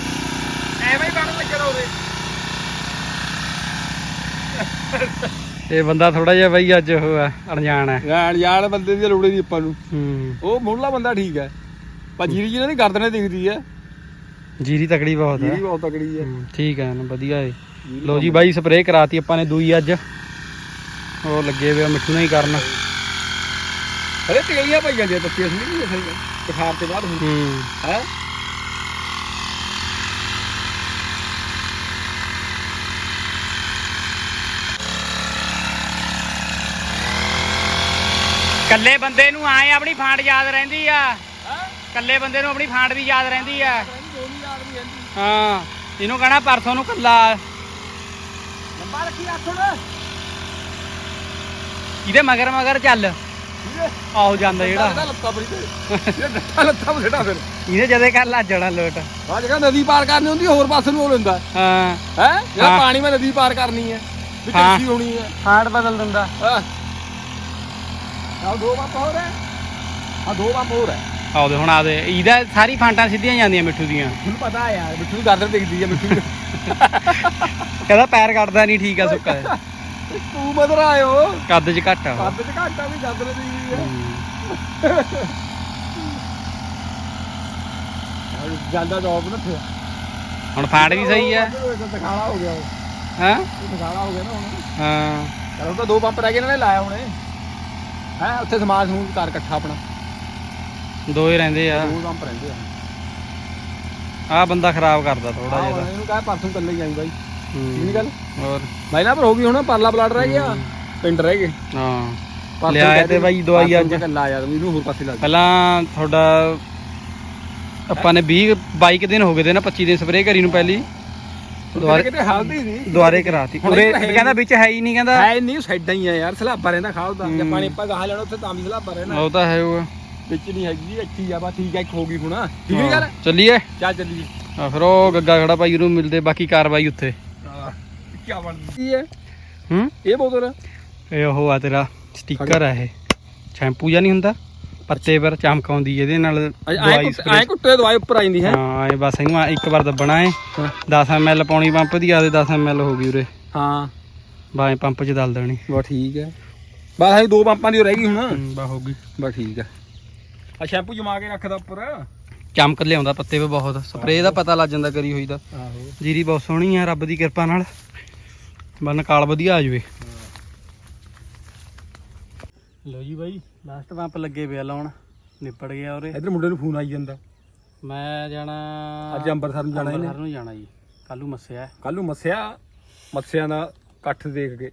ਐਵੇਂ ਹੀ ਬਣ ਲੱਗਣਾ ਉਹਦੇ ਇਹ ਬੰਦਾ ਥੋੜਾ ਜਿਹਾ ਬਈ ਅੱਜ ਉਹ ਆ ਅਣਜਾਣ ਹੈ
ਯਾਰ ਯਾਰ ਬੰਦੇ ਦੀ ਲੋੜ ਨਹੀਂ ਆਪਾਂ ਨੂੰ
ਹੂੰ
ਉਹ ਮੁੱਢਲਾ ਬੰਦਾ ਠੀਕ ਹੈ ਪਰ ਜੀਰੀ ਜਿਹਨਾਂ ਦੀ ਗਰਦਨੇ ਦਿਖਦੀ ਹੈ
ਜੀਰੀ ਤਕੜੀ ਬਹੁਤ ਹੈ
ਜੀਰੀ ਬਹੁਤ ਤਕੜੀ ਹੈ
ਹੂੰ, ਠੀਕ ਹੈ ਨਾ ਵਧੀਆ ਏ ਲੋ ਜੀ ਬਾਈ ਸਪਰੇਅ ਕਰਾਤੀ ਆਪਾਂ ਨੇ ਦੂਈ ਅੱਜ ਉਹ ਲੱਗੇ ਵੇ ਆ ਮਿੱਠੂ ਨਾਲ ਹੀ ਕਰਨ
ਅਰੇ ਤੇਲੀਆਂ ਪਈ ਜਾਂਦੀਆਂ ਪੱਤੀਆਂ ਸੀ ਨਹੀਂ ਅਸਲ ਬੁਖਾਰ ਤੇ ਬਾਅਦ ਹੁੰਦੀ।
ਹੂੰ।
ਹੈ?
ਕੱਲੇ ਬੰਦੇ ਨੂੰ ਆਏ ਆਪਣੀ ਫਾਂਡ ਯਾਦ ਰਹਿੰਦੀ ਆ। ਕੱਲੇ ਬੰਦੇ ਨੂੰ ਆਪਣੀ ਫਾਂਡ ਵੀ ਯਾਦ ਰਹਿੰਦੀ ਆ। ਹਾਂ ਇਹਨੂੰ ਕਹਣਾ ਪਰਸੋਂ ਨੂੰ ਕੱਲਾ।
ਲੰਬਾ ਰੱਖੀ ਹੱਥ ਹੁਣ।
ਇਹਦੇ ਮਗਰ ਮਗਰ ਚੱਲ। ਆਹੋ ਜਾਂਦਾ ਜਿਹੜਾ।
ਲੱਤਾਂ ਬੜੀ ਤੇ। ਇਹ ਡੱਟਾ ਲੱਤਾਂ ਬੜੇੜਾ ਫਿਰ।
ਇਹਨੇ ਜਦੇ ਕਰ ਲੱਜਣਾ ਲੋਟ।
ਆ ਜਗ੍ਹਾ ਨਦੀ ਪਾਰ ਕਰਨੀ ਹੁੰਦੀ ਹੋਰ ਪਾਸੇ ਨੂੰ ਹੋ ਲੈਂਦਾ
ਹਾਂ।
ਹੈ? ਜਿਹੜਾ। ਪਾਣੀ ਮੈਂ ਨਦੀ ਪਾਰ ਕਰਨੀ ਹੈ ਵੀ। ਟੈਕਸੀ ਹੋਣੀ ਹੈ।
ਫਾਂਡ ਬਦਲ ਦਿੰਦਾ।
ਹਾਂ। ਆ ਦੋ ਪੰਪ ਹੋਰ ਹੈ। ਆ ਦੋ ਪੰਪ ਹੋਰ ਹੈ।
ਆਉਦੇ ਹੁਣ ਆਦੇ ਇਹਦਾ ਸਾਰੀ ਫਾਂਟਾਂ ਸਿੱਧੀਆਂ ਜਾਂਦੀਆਂ ਮਿੱਠੂ ਦੀਆਂ।
ਤੁਹਾਨੂੰ ਪਤਾ ਯਾਰ ਮਿੱਠੂ ਦੀ ਗਰਦਨ ਦਿਖਦੀ ਹੈ ਮਿੱਠੂ ਦੀ।
ਕਹਿੰਦਾ ਪੈਰ ਕੱਟਦਾ ਨਹੀਂ ਠੀਕ ਆ ਸੁੱਕਾ ਹੈ।
ਤੂੰ ਮਦਰ ਆਇਓ।
ਕੱਦ ਚ ਘੱਟ ਆ। ਉਹ।
ਕੱਦ ਚ ਘਾਟਾ ਵੀ ਗਰਦਨ ਦਿਖਦੀ ਹੈ। ਜਾਂਦਾ ਜੋਬ ਨਾ ਫਿਰ
ਹੁਣ ਫਾਂਡ ਵੀ ਸਹੀ ਆ।
ਦਿਖਾਲਾ ਹੋ ਗਿਆ ਉਹ।
ਹਾਂ?
ਦਿਖਾਲਾ ਹੋ ਗਿਆ ਨਾ ਹੁਣ।
ਹਾਂ।
ਚਲ ਤਾਂ ਦੋ ਪੰਪ ਰਹਿ ਗਏ ਇਹਨਾਂ ਨੇ ਲਾਇਆ ਹੁਣੇ। ਹੈ ਉੱਥੇ ਸਮਾਨ ਸਮੂਨ ਕਰ ਇਕੱਠਾ ਆਪਣਾ।
ਦੋ ਹੀ ਰਹਿੰਦੇ ਆ।
ਦੋ ਪੰਪ ਰਹਿੰਦੇ ਆ।
ਆ ਬੰਦਾ ਖਰਾਬ ਕਰਦਾ ਥੋੜਾ ਜਿਹਾ
ਇਹਨੂੰ ਕਹੇ ਪਰਸੋਂ ਕੱਲੇ ਜਾਈ ਬਾਈ। ਠੀਕ ਨੀ ਗੱਲ?
ਹੋਰ?
ਮਾਈਨਾ ਪਰ ਹੋ ਗਈ ਹੁਣ ਪਰਲਾ ਪਲਾਟ ਰਹਿ ਗਿਆ। ਪਿੰਡ ਰਹਿ ਗਏ।
ਹਾਂ।
ਪਰਸੋਂ
ਲਿਆਏ
ਕਹਿ
ਤੇ
ਦੇ,
ਬਾਈ ਦਵਾਈ
ਪਰਸੋਂ
ਅੱਜ।
ਮੈਂ ਕੱਲਾ ਯਾਰ ਇਹਨੂੰ ਹੋਰ ਪਾਸੇ ਲਾ ਦੇ
ਪਹਿਲਾਂ ਤੁਹਾਡਾ ਆਪਾਂ ਨੇ 20 22 ਦਿਨ ਹੋ ਗਏ ਤੇ ਨਾ 25 ਦਿਨ ਸਪਰੇਅ ਕਰੀ ਨੂੰ ਪਹਿਲੀ। ਦੁਬਾਰੇ
ਕਿਤੇ ਹਾਲਤ ਹੀ ਨਹੀਂ।
ਦੁਬਾਰੇ ਕਰਾਤੀ।
ਹੁਣ
ਉਰੇ
ਇਹ ਤਾਂ ਹੈ ਹੀ
ਕਹਿੰਦਾ ਵਿੱਚ ਹੈ ਹੀ ਨਹੀਂ ਕਹਿੰਦਾ।
ਹੈ ਨਹੀਂ ਸਾਈਡਾਂ ਹੀ ਆ ਯਾਰ ਸਲਾਬਾ ਰਹਿੰਦਾ ਖਾਲ ਦਾ। ਜੇ
ਹੂੰ।
ਪਾਣੀ ਆਪਾਂ ਗਾਹ ਲੈਣਾ ਉੱਥੇ ਤਾਂ ਵੀ ਸਲਾਬਾ ਰਹਿਣਾ
ਉਹ ਤਾਂ ਹੈ ਉਹ
ਵਿੱਚ ਨਹੀਂ ਹੈਗੀ ਇੱਥੇ ਹੀ ਆ ਬਾ ਠੀਕ ਹੈ ਇੱਕ ਹੋ ਗਈ ਹੁਣ। ਠੀਕ ਨਹੀਂ ਗੱਲ?
ਚੱਲੀਏ।
ਚੱਲ ਚੱਲੀਏ।
ਆ ਫਿਰ ਉਹ ਗੱਗਾ ਖੜਾ ਭਾਈ ਉਹਨੂੰ ਮਿਲਦੇ ਬਾਕੀ ਕਾਰਵਾਈ ਉੱਥੇ।
ਕੀ ਬਣਦੀ ਹੈ?
ਹੂੰ?
ਇਹ ਬੋਤਲ?
ਇਹ ਉਹ ਆ ਤੇਰਾ ਸਟicker ਆ ਇਹ। ਸ਼ੈਂਪੂ ਜਾਂ ਨਹੀਂ ਹੁੰਦਾ? ਪੱਤੇ ਪਰ ਚਮਕ ਆਉਂਦੀ ਇਹਦੇ ਨਾਲ
ਐ
ਦਵਾਈ
ਐ ਕੁੱਟੇ ਦਵਾਈ ਉੱਪਰ ਆ ਜਾਂਦੀ ਹੈ।
ਹਾਂ ਇਹ ਬਸ ਇਹਨੂੰ ਇੱਕ ਵਾਰ ਦੱਬਣਾ ਏ। 10 ml ਪਾਉਣੀ ਪੰਪ ਦੀ ਆਦੇ 10 ml ਹੋ ਗਈ ਉਰੇ।
ਹਾਂ।
ਬਾਏ ਪੰਪ 'ਚ ਦਲ ਦੇਣੀ।
ਬਾ ਠੀਕ ਹੈ। ਬਸ ਅਸੀਂ ਦੋ ਪੰਪਾਂ ਦੀ ਰਹਿ ਗਈ ਹੁਣ।
ਬਾ ਹੋ ਗਈ।
ਬਸ ਠੀਕ ਹੈ। ਆ ਸ਼ੈਂਪੂ ਜਮਾ ਕੇ ਰੱਖਦਾ ਉੱਪਰ।
ਚਮਕ ਲਿਆਉਂਦਾ ਪੱਤੇ 'ਤੇ ਬਹੁਤ। ਸਪਰੇਅ ਦਾ ਪਤਾ ਲੱਗ ਜਾਂਦਾ ਕਰੀ ਹੋਈ ਦਾ।
ਆਹੋ।
ਜੀਰੀ ਬਹੁਤ ਸੋਹਣੀ ਆ ਰੱਬ ਦੀ ਕਿਰਪਾ ਨਾਲ। ਬੰਨ ਕਾਲ ਵਧੀਆ ਆ ਜਵੇ। ਲੋ ਜੀ ਬਾਈ ਲਾਸਟ ਪੰਪ ਲੱਗੇ ਪਿਆ ਲਾਉਣ। ਨਿਪੜ ਗਿਆ ਉਰੇ।
ਇਧਰ ਮੁੰਡੇ ਨੂੰ ਫੋਨ ਆਈ ਜਾਂਦਾ।
ਮੈਂ ਜਾਣਾ
ਅੱਜ ਅੰਮ੍ਰਿਤਸਰ ਨੂੰ ਜਾਣਾ ਇਹਨੇ।
ਅੰਮ੍ਰਿਤਸਰ ਨੂੰ ਜਾਣਾ ਜੀ। ਕੱਲ ਮੱਸਿਆ।
ਕੱਲ ਮੱਸਿਆ ਮੱਸਿਆਂ ਦਾ ਇਕੱਠ ਦੇਖ ਕੇ।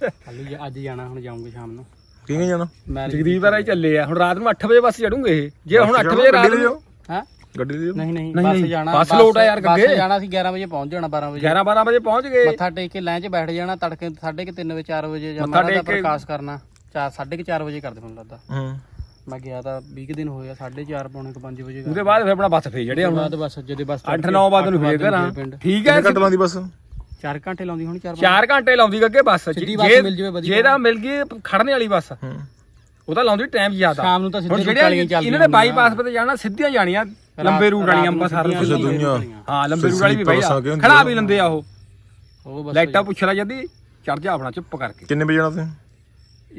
ਕੱਲ ਅੱਜ ਜਾਣਾ ਹੁਣ ਜਾਊਂਗੇ ਸ਼ਾਮ ਨੂੰ।
ਕਿਵੇਂ ਜਾਣਾ?
ਮੈਂ
ਜਗਦੀਪ ਵਾਰਾ ਹੀ ਚੱਲੇ ਆ। ਹੁਣ ਰਾਤ ਨੂੰ 8 ਵਜੇ ਬੱਸ ਚੜੂਗੇ ਇਹ। ਜੇ ਹੁਣ 8 ਵਜੇ ਰਾਤ ਨੂੰ
ਹਾਂ?
ਗੱਡੀ ਜਾਓ
ਨਹੀਂ ਨਹੀਂ। ਬੱਸ ਜਾਣਾ
ਬੱਸ ਲੋਟ ਆ ਯਾਰ
ਬੱਸ
ਗੱਗੇ।
ਜਾਣਾ ਸੀ 11 ਵਜੇ ਪਹੁੰਚ ਜਾਣਾ 12 ਵਜੇ।
11 12 ਵਜੇ ਪਹੁੰਚ ਗਏ।
ਮੱਥਾ ਟੇਕ ਕੇ ਲੈਂ 'ਚ ਬੈਠ ਜਾਣਾ ਤੜਕੇ 3:30 ਵਜੇ 4 ਵਜੇ ਜਾਂ
ਮੱਥਾ
ਮਾਰਾ ਦਾ
ਟੇਕ ਕੇ-
ਪ੍ਰਕਾਸ਼ ਕਰਨਾ। 4 4:30 ਵਜੇ ਕਰਦੇ ਮੈਨੂੰ ਲੱਗਦਾ।
ਹੂੰ।
ਮੈਂ ਗਿਆ ਤਾਂ 20 ਕੁ ਦਿਨ ਹੋਇਆ 4:30 ਪੌਣੇ 5 ਵਜੇ
ਉਹਦੇ ਬਾਅਦ ਫਿਰ ਆਪਣਾ ਬੱਸ ਫੇ ਜੜਿਆ ਹੁਣ
ਬਾਅਦ ਬਸ ਜਦੇ ਬਸ
8 9 ਵਜੇ ਨੂੰ ਫੇਰ
ਪਿੰਡ।
ਠੀਕ ਹੈ
ਕੱਟ ਲਾਂਦੀ ਬਸ?
4 ਘੰਟੇ ਲਾਉਂਦੀ ਹੁਣ 4
4 ਘੰਟੇ ਲਾਉਂਦੀ ਗੱਗੇ ਬੱਸ।
ਬੱਸ
ਜੇ-
ਮਿਲ ਜਾਵੇ ਵਧੀਆ।
ਜੇ ਤਾਂ ਮਿਲ ਗਈ ਖੜਨੇ ਵਾਲੀ ਬੱਸ।
ਹੂੰ।
ਉਹ ਤਾਂ ਲਾਉਂਦੀ ਟਾਈਮ ਜ਼ਿਆਦਾ।
ਸ਼ਾਮ ਨੂੰ ਤਾਂ ਸਿੱਧੇ ਵਾਲੀਆਂ ਚੱਲਦੀਆਂ
ਇਹਨਾਂ ਨੇ ਬਾਈਪਾਸ ਤੇ ਜਾਣਾ ਸਿੱਧੀਆਂ ਜਾਣੀਆਂ। ਲੰਬੇ ਰੂਟ ਵਾਲੀਆਂ ਅੰਮ੍ਰਿਤਸਰ
ਸਿੱਧੀਆਂ
ਨੂੰ।
ਦੁਨੀਆ।
ਹਾਂ ਲੰਬੇ ਰੂਟ ਵਾਲੀ ਵੀ ਬਾਈ ਖੜਾ ਵੀ ਲੰਦੇ ਆ ਉਹ।
ਉਹ ਬਸ
ਲਾਈਟਾਂ ਪੁੱਛ ਲੈ ਜਦੀ ਚੜ ਜਾ ਆਪਣਾ ਚੁੱਪ ਕਰਕੇ।
ਕਿੰਨੇ ਵਜੇ ਜਾਣਾ ਤੁਸੀਂ?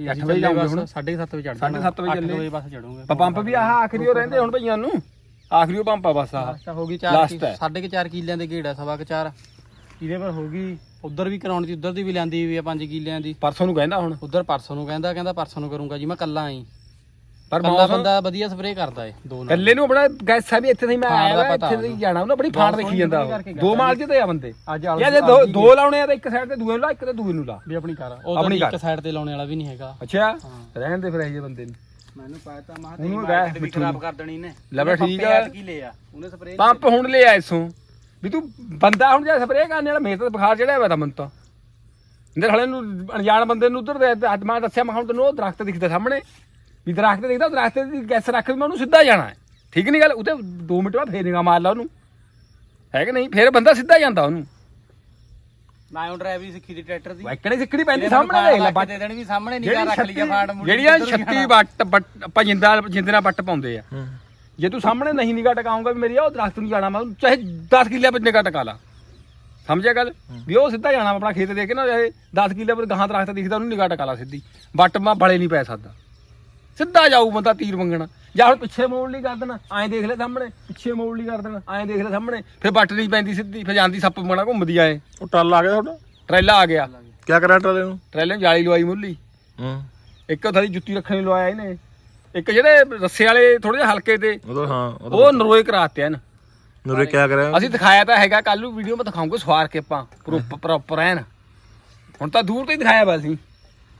ਇਹ
ਵਜੇ ਜਾਊਂਗੇ ਹੁਣ।
7:30 ਵਜੇ ਚੜ੍ਹ
ਸਾਢੇ ਸੱਤ ਵਜੇ ਚੱਲੇ।
ਵਜੇ ਬੱਸ ਚੜੂਗੇ
ਪ- ਪੰਪ ਵੀ ਆਹ ਆਖਰੀ ਉਹ ਰਹਿੰਦੇ ਹੁਣ ਭਈਆਂ ਨੂੰ। ਆਖਰੀ ਉਹ ਪੰਪ ਆ ਬਸ ਆਹ।
ਅੱਛਾ ਹੋ ਗਈ 4
Last ਹੈ।
ਸਾਢੇ ਕੁ ਚਾਰ ਕਿੱਲਿਆਂ ਦੇ ਗੇੜਾ ਸਵਾ ਕੁ ਚਾਰ। ਇਹਦੇ ਪਰ ਹੋ ਗਈ ਉਧਰ ਵੀ ਕਰਾਉਣੀ ਸੀ ਉਧਰ ਦੀ ਵੀ ਲੈਂਦੀ ਵੀ ਆ 5 ਕਿੱਲਿਆਂ ਦੀ।
ਪਰਸੋਂ ਨੂੰ ਕਹਿੰਦਾ ਹੁਣ।
ਉਧਰ ਪਰਸੋਂ ਨੂੰ ਕਹਿੰਦਾ ਕਹਿੰਦਾ ਪਰਸੋਂ ਨੂੰ ਕਰੂੰਗਾ ਜੀ ਮੈਂ ਕੱਲਾ ਆਈ।
ਪਰ ਮੌਸਮ
ਬੰਦਾ ਵਧੀਆ ਸਪਰੇਅ ਕਰਦਾ ਏ ਦੋ ਨਾਲ।
ਕੱਲੇ ਨੂੰ ਆਪਣਾ ਗੈਸਾ ਵੀ ਇੱਥੇ ਨਹੀਂ ਮੈਂ ਆਇਆ
ਦਾ
ਵਾ, ਇੱਥੇ ਨਹੀਂ ਜਾਣਾ ਉਹਨੇ ਬੜੀ ਫਾੜ ਦੇਖੀ ਜਾਂਦਾ ਉਹ। ਦੋ ਮਾਲ ਜਿਹਦੇ ਆ ਬੰਦੇ।
ਅੱਜ
ਯਾਰ ਜੇ ਦੋ ਦੋ ਲਾਉਣੇ ਆ ਤਾਂ ਇੱਕ ਸਾਈਡ ਤੇ ਦੂਏ ਨੂੰ ਲਾ ਇੱਕ ਤੇ ਦੂਏ ਨੂੰ ਲਾ।
ਵੀ ਆਪਣੀ ਕਰ ਉਹ
ਆਪਣੀ
ਤਾਂ। ਇੱਕ ਸਾਈਡ ਤੇ ਲਾਉਣੇ ਵਾਲਾ ਵੀ ਨਹੀਂ ਹੈਗਾ।
ਅੱਛਾ? ਰਹਿਣ ਦੇ ਫਿਰ ਇਹ ਜਿਹੇ ਬੰਦੇ ਨੂੰ।
ਮੈਨੂੰ ਪਤਾ ਮਾਹ
ਉਹਨੂੰ
ਮਾਰਕੀਟ ਵੀ
ਮਿੱਠੂ
ਖਰਾਬ। ਕਰ ਦੇਣੀ ਨੇ
ਲੈ ਬਈ ਠੀਕ
ਪੰਪੇ
ਆ।
ਐਤਕੀ ਲਿਆ ਉਹਨੇ ਸਪਰੇਅ
ਪੰਪ ਹੁਣ ਲਿਆ ਇਸੋਂ ਵੀ ਤੂੰ ਬੰਦਾ ਹੁਣ ਜੇ ਸਪਰੇਅ ਕਰਨ ਵਾਲਾ ਮੇਰੇ ਤਾਂ ਬੁਖਾਰ ਚੜਿਆ ਹੋਇਆ ਤਾਂ ਮੈਨੂੰ ਤਾਂ। ਇੰਦਰ ਹਲੇ ਨੂੰ ਅਣਜਾਣ ਬੰਦੇ ਨੂੰ ਉਧਰ ਅੱਜ ਮੈਂ ਦੱਸਿਆ ਮੈਂ ਹੁਣ ਤੈਨੂੰ ਉਹ ਦਰਖਤ ਦਿਖਦਾ ਸਾਹਮਣੇ। ਵੀ ਦਰਖਤ ਦਿਖਦਾ ਦਰਖਤ ਦੀ ਗੈਸ ਰੱਖ ਵੀ ਮੈਂ ਉਹਨੂੰ ਸਿੱਧਾ ਜਾਣਾ ਹੈ। ਠੀਕ ਨਹੀਂ ਗੱਲ? ਉਹਤੇ 2 ਮਿੰਟ ਬਾਅਦ ਫੇਰ ਨਿਗਾ ਮਾਰ ਲਾ ਉਹਨੂੰ। ਹੈ ਕਿ ਨਹੀਂ? ਫੇਰ ਬੰਦਾ ਸਿੱਧਾ ਜਾਂਦਾ ਉਹਨੂੰ।
ਮੈਂ ਉਹ ਡਰਾਈਵਰੀ ਸਿੱਖੀ ਦੀ ਟਰੈਕਟਰ ਦੀ।
ਵੈਕੜੇ ਸਿੱਕੜੀ ਪੈਂਦੀ ਸਾਹਮਣੇ ਦੇਖ ਲੈ
ਬੱਟ ਦੇ ਦੇਣੀ ਵੀ ਸਾਹਮਣੇ
ਜਿਹੜੀ
ਰੱਖ ਲਈ ਜਾਂ ਫਾੜ ਮੁੜ
ਜਿਹੜੀਆਂ 36 ਵੱਟ ਵੱਟ- ਆਪਾਂ ਜਿੰਦਾ ਜਿੰਦੇ ਨਾਲ ਵੱਟ ਪਾਉਂਦੇ ਆ। ਜੇ ਤੂੰ ਸਾਹਮਣੇ ਨਹੀਂ ਨਿਗਾਹ ਟਿਕਾਉਂਗਾ ਵੀ ਮੇਰੀ ਆ ਉਹ ਦਰਖਤ ਨੂੰ ਜਾਣਾ ਮੈਂ ਚਾਹੇ 10 ਕਿੱਲੇ ਪਰ ਨਿਗਾਹ ਟਿਕਾ ਲਾ। ਸਮਝਿਆ ਗੱਲ? ਵੀ ਉਹ ਸਿੱਧਾ ਜਾਣਾ ਆਪਣਾ ਖੇਤ ਦੇ ਕੇ ਨਾ ਚਾਹੇ 10 ਕਿੱਲੇ ਪਰ ਗਾਹਾਂ ਦਰਖਤ ਦਿਖਦਾ ਉਹਨੂੰ ਨਿਗਾਹ ਟਿਕਾ ਲਾ ਸਿੱਧੀ। ਵੱਟ ਮਾ ਬਲੇ ਨਹੀਂ ਪੈ ਸਕਦਾ। ਸਿੱਧਾ ਜਾਊ ਬੰਦਾ ਤੀਰ ਮੰਗਣਾ। ਜਾਂ ਹੁਣ ਪਿੱਛੇ ਮੋੜ ਲਈ ਕਰ ਦੇਣਾ ਐਂ ਦੇਖ ਲੈ ਸਾਹਮਣੇ ਪਿੱਛੇ ਮੋੜ ਲਈ ਕਰ ਦੇਣਾ ਐਂ ਦੇਖ ਲੈ ਸਾਹਮਣੇ ਫਿਰ ਵੱਟ ਨਹੀਂ ਪੈਂਦੀ ਸਿੱਧੀ ਫਿਰ ਜਾਂਦੀ ਸੱਪ ਮੰਗਣਾ ਘੁੰਮਦੀ ਆਏ
ਉਹ ਟੱਲ ਆ ਗਿਆ ਤੁਹਾਡਾ?
ਟਰੈਲਾ ਆ ਗਿਆ।
ਕੀ ਕਰਿਆ ਟਰਾਲੇ ਨੂੰ?
ਟਰੈਲੇ ਨੂੰ ਜਾਲੀ ਲਵਾਈ ਮੁੱਲੀ।
ਹੂੰ।
ਇੱਕ ਥਾਲੀ ਜੁੱਤੀ ਰੱਖਣ ਨੂੰ ਲਵਾਇਆ ਇਹਨੇ। ਇੱਕ ਜਿਹੜੇ ਰੱਸੇ ਵਾਲੇ ਥੋੜੇ ਜਿਹਾ ਹਲਕੇ ਤੇ
ਉਹ ਹਾਂ ਉਹ
ਨਰੋਏ ਕਰਾਤੇ ਹਨ
ਨੂਰੇ ਕੀ ਕਰਿਆ?
ਅਸੀਂ ਦਿਖਾਇਆ ਤਾਂ ਹੈਗਾ ਕੱਲ ਨੂੰ ਵੀਡੀਓ ਮੈਂ ਦਿਖਾਉਂਗਾ ਸਵਾਰ ਕੇ ਆਪਾਂ ਪ੍ਰੋਪਰ ਐਨ। ਹੁਣ ਤਾਂ ਦੂਰ ਤੋਂ ਹੀ ਦਿਖਾਇਆ ਵਾ ਅਸੀਂ।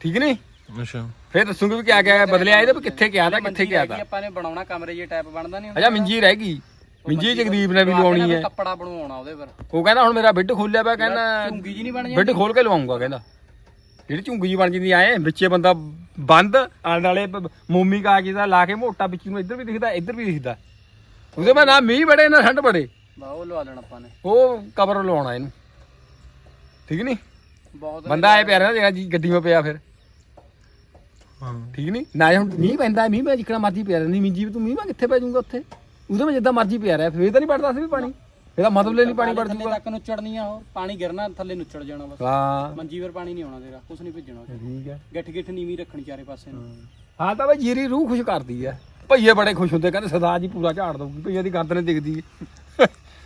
ਠੀਕ ਨਹੀਂ?
ਅੱਛਾ।
ਫੇਰ ਦੱਸੂਗੇ ਵੀ ਕਿਆ ਕਿਆ ਬਦਲਿਆ ਇਹਦੇ ਵੀ ਕਿੱਥੇ ਕਿਆ ਦਾ ਕਿੱਥੇ ਕਿਆ ਦਾ।
ਆਪਾਂ ਨੇ ਬਣਾਉਣਾ ਕਮਰੇ ਜੇ ਟਾਈਪ ਬਣਦਾ ਨਹੀਂ
ਅਜਾ ਮਿੰਜੀ ਰਹਿ ਗਈ। ਮਿੰਜੀ ਜਗਦੀਪ ਨੇ ਵੀ ਲਵਾਉਣੀ ਹੈ।
ਕੱਪੜਾ ਬਣਵਾਉਣਾ ਉਹਦੇ ਪਰ।
ਉਹ ਕਹਿੰਦਾ ਹੁਣ ਮੇਰਾ ਬਿੱਡ ਖੋਲਿਆ ਪਿਆ ਕਹਿੰਦਾ
ਝੁੰਗੀ ਜੀ ਨਹੀਂ ਬਣ
ਬਿੱਡ ਖੋਲ ਕੇ ਲਵਾਉਂਗਾ ਕਹਿੰਦਾ। ਜਿਹੜੀ ਝੁੰਗੀ ਜੀ ਬਣ ਜਾਂਦੀ ਆਏ ਵਿੱਚੇ ਬੰਦਾ ਬੰਦ ਆਲੇ ਨਾਲੇ ਮੋਮੀ ਕਾ ਦਾ ਲਾ ਕੇ ਮੋਟਾ ਵਿੱਚ ਨੂੰ ਇੱਧਰ ਵੀ ਦਿਖਦਾ ਇੱਧਰ ਵੀ ਦਿਖਦਾ। ਉਹਦੇ ਮੈਂ ਨਾ ਮੀਂਹ ਬੜੇ ਨਾ ਠੰਡ ਬੜੇ।
ਬਾ ਉਹ ਲਵਾ ਲੈਣਾ ਆਪਾਂ ਨੇ।
ਉਹ ਕਵਰ ਲਵਾਉਣਾ ਇਹਨੂੰ। ਠੀਕ ਨਹੀਂ?
ਬਹੁਤ
ਬੰਦਾ ਆਏ ਪਿਆ ਰਹਿੰਦਾ ਜਿਹੜਾ ਜੀ ਗੱਡੀ 'ਮੇ ਪਿਆ ਫਿਰ। ਠੀਕ ਨਹੀਂ ਨਾ ਹੁਣ ਮੀਂਹ ਪੈਂਦਾ ਮੀਂਹ ਮੈਂ ਜਿੱਕਣਾ ਮਰਜ਼ੀ ਪਿਆ ਰਹਿੰਦੀ ਮੀਂਹ ਜੀ ਤੂੰ ਮੀਂਹ ਮੈਂ ਕਿੱਥੇ ਪੈ ਜਾਊਂਗਾ ਉੱਥੇ? ਉਹਦੇ ਵਿੱਚ ਜਿੱਦਾਂ ਮਰਜ਼ੀ ਪਿਆ ਰਿਹਾ ਫੇਰ ਤਾਂ ਨਹੀਂ ਪੜਦਾ ਸੀ ਵੀ ਪਾਣੀ। ਇਹਦਾ ਮਤਲਬ ਲੈ ਨਹੀਂ ਪਾਣੀ
ਥੱਲੇ
ਜੂਗਾ
ਤੱਕ ਨੁੱਚੜਨੀ ਆ ਉਹ ਪਾਣੀ ਗਿਰਨਾ ਥੱਲੇ ਨੁੱਚੜ ਜਾਣਾ ਬਸ।
ਹਾਂ।
ਮੰਜੀ ਪਰ ਪਾਣੀ ਨਹੀਂ ਆਉਣਾ ਤੇਰਾ ਕੁਛ ਨਹੀਂ ਭੇਜਣਾ
ਠੀਕ ਹੈ।
ਗਿੱਠ ਗਿੱਠ ਨੀਵੀਂ ਰੱਖਣੀ ਚਾਰੇ ਪਾਸੇ ਨੂੰ।
ਹਾਂ। ਤਾਂ ਬਈ ਜੀਰੀ ਰੂਹ ਖੁਸ਼ ਕਰਦੀ ਹੈ ਭਈਏ ਬੜੇ ਖੁਸ਼ ਹੁੰਦੇ ਕਹਿੰਦੇ ਸਰਦਾਰ ਜੀ ਪੂਰਾ ਝਾੜ ਦਊਗੀ ਭਈਏ ਦੀ ਗਰਦਨ ਦਿਖਦੀ। ਹੈ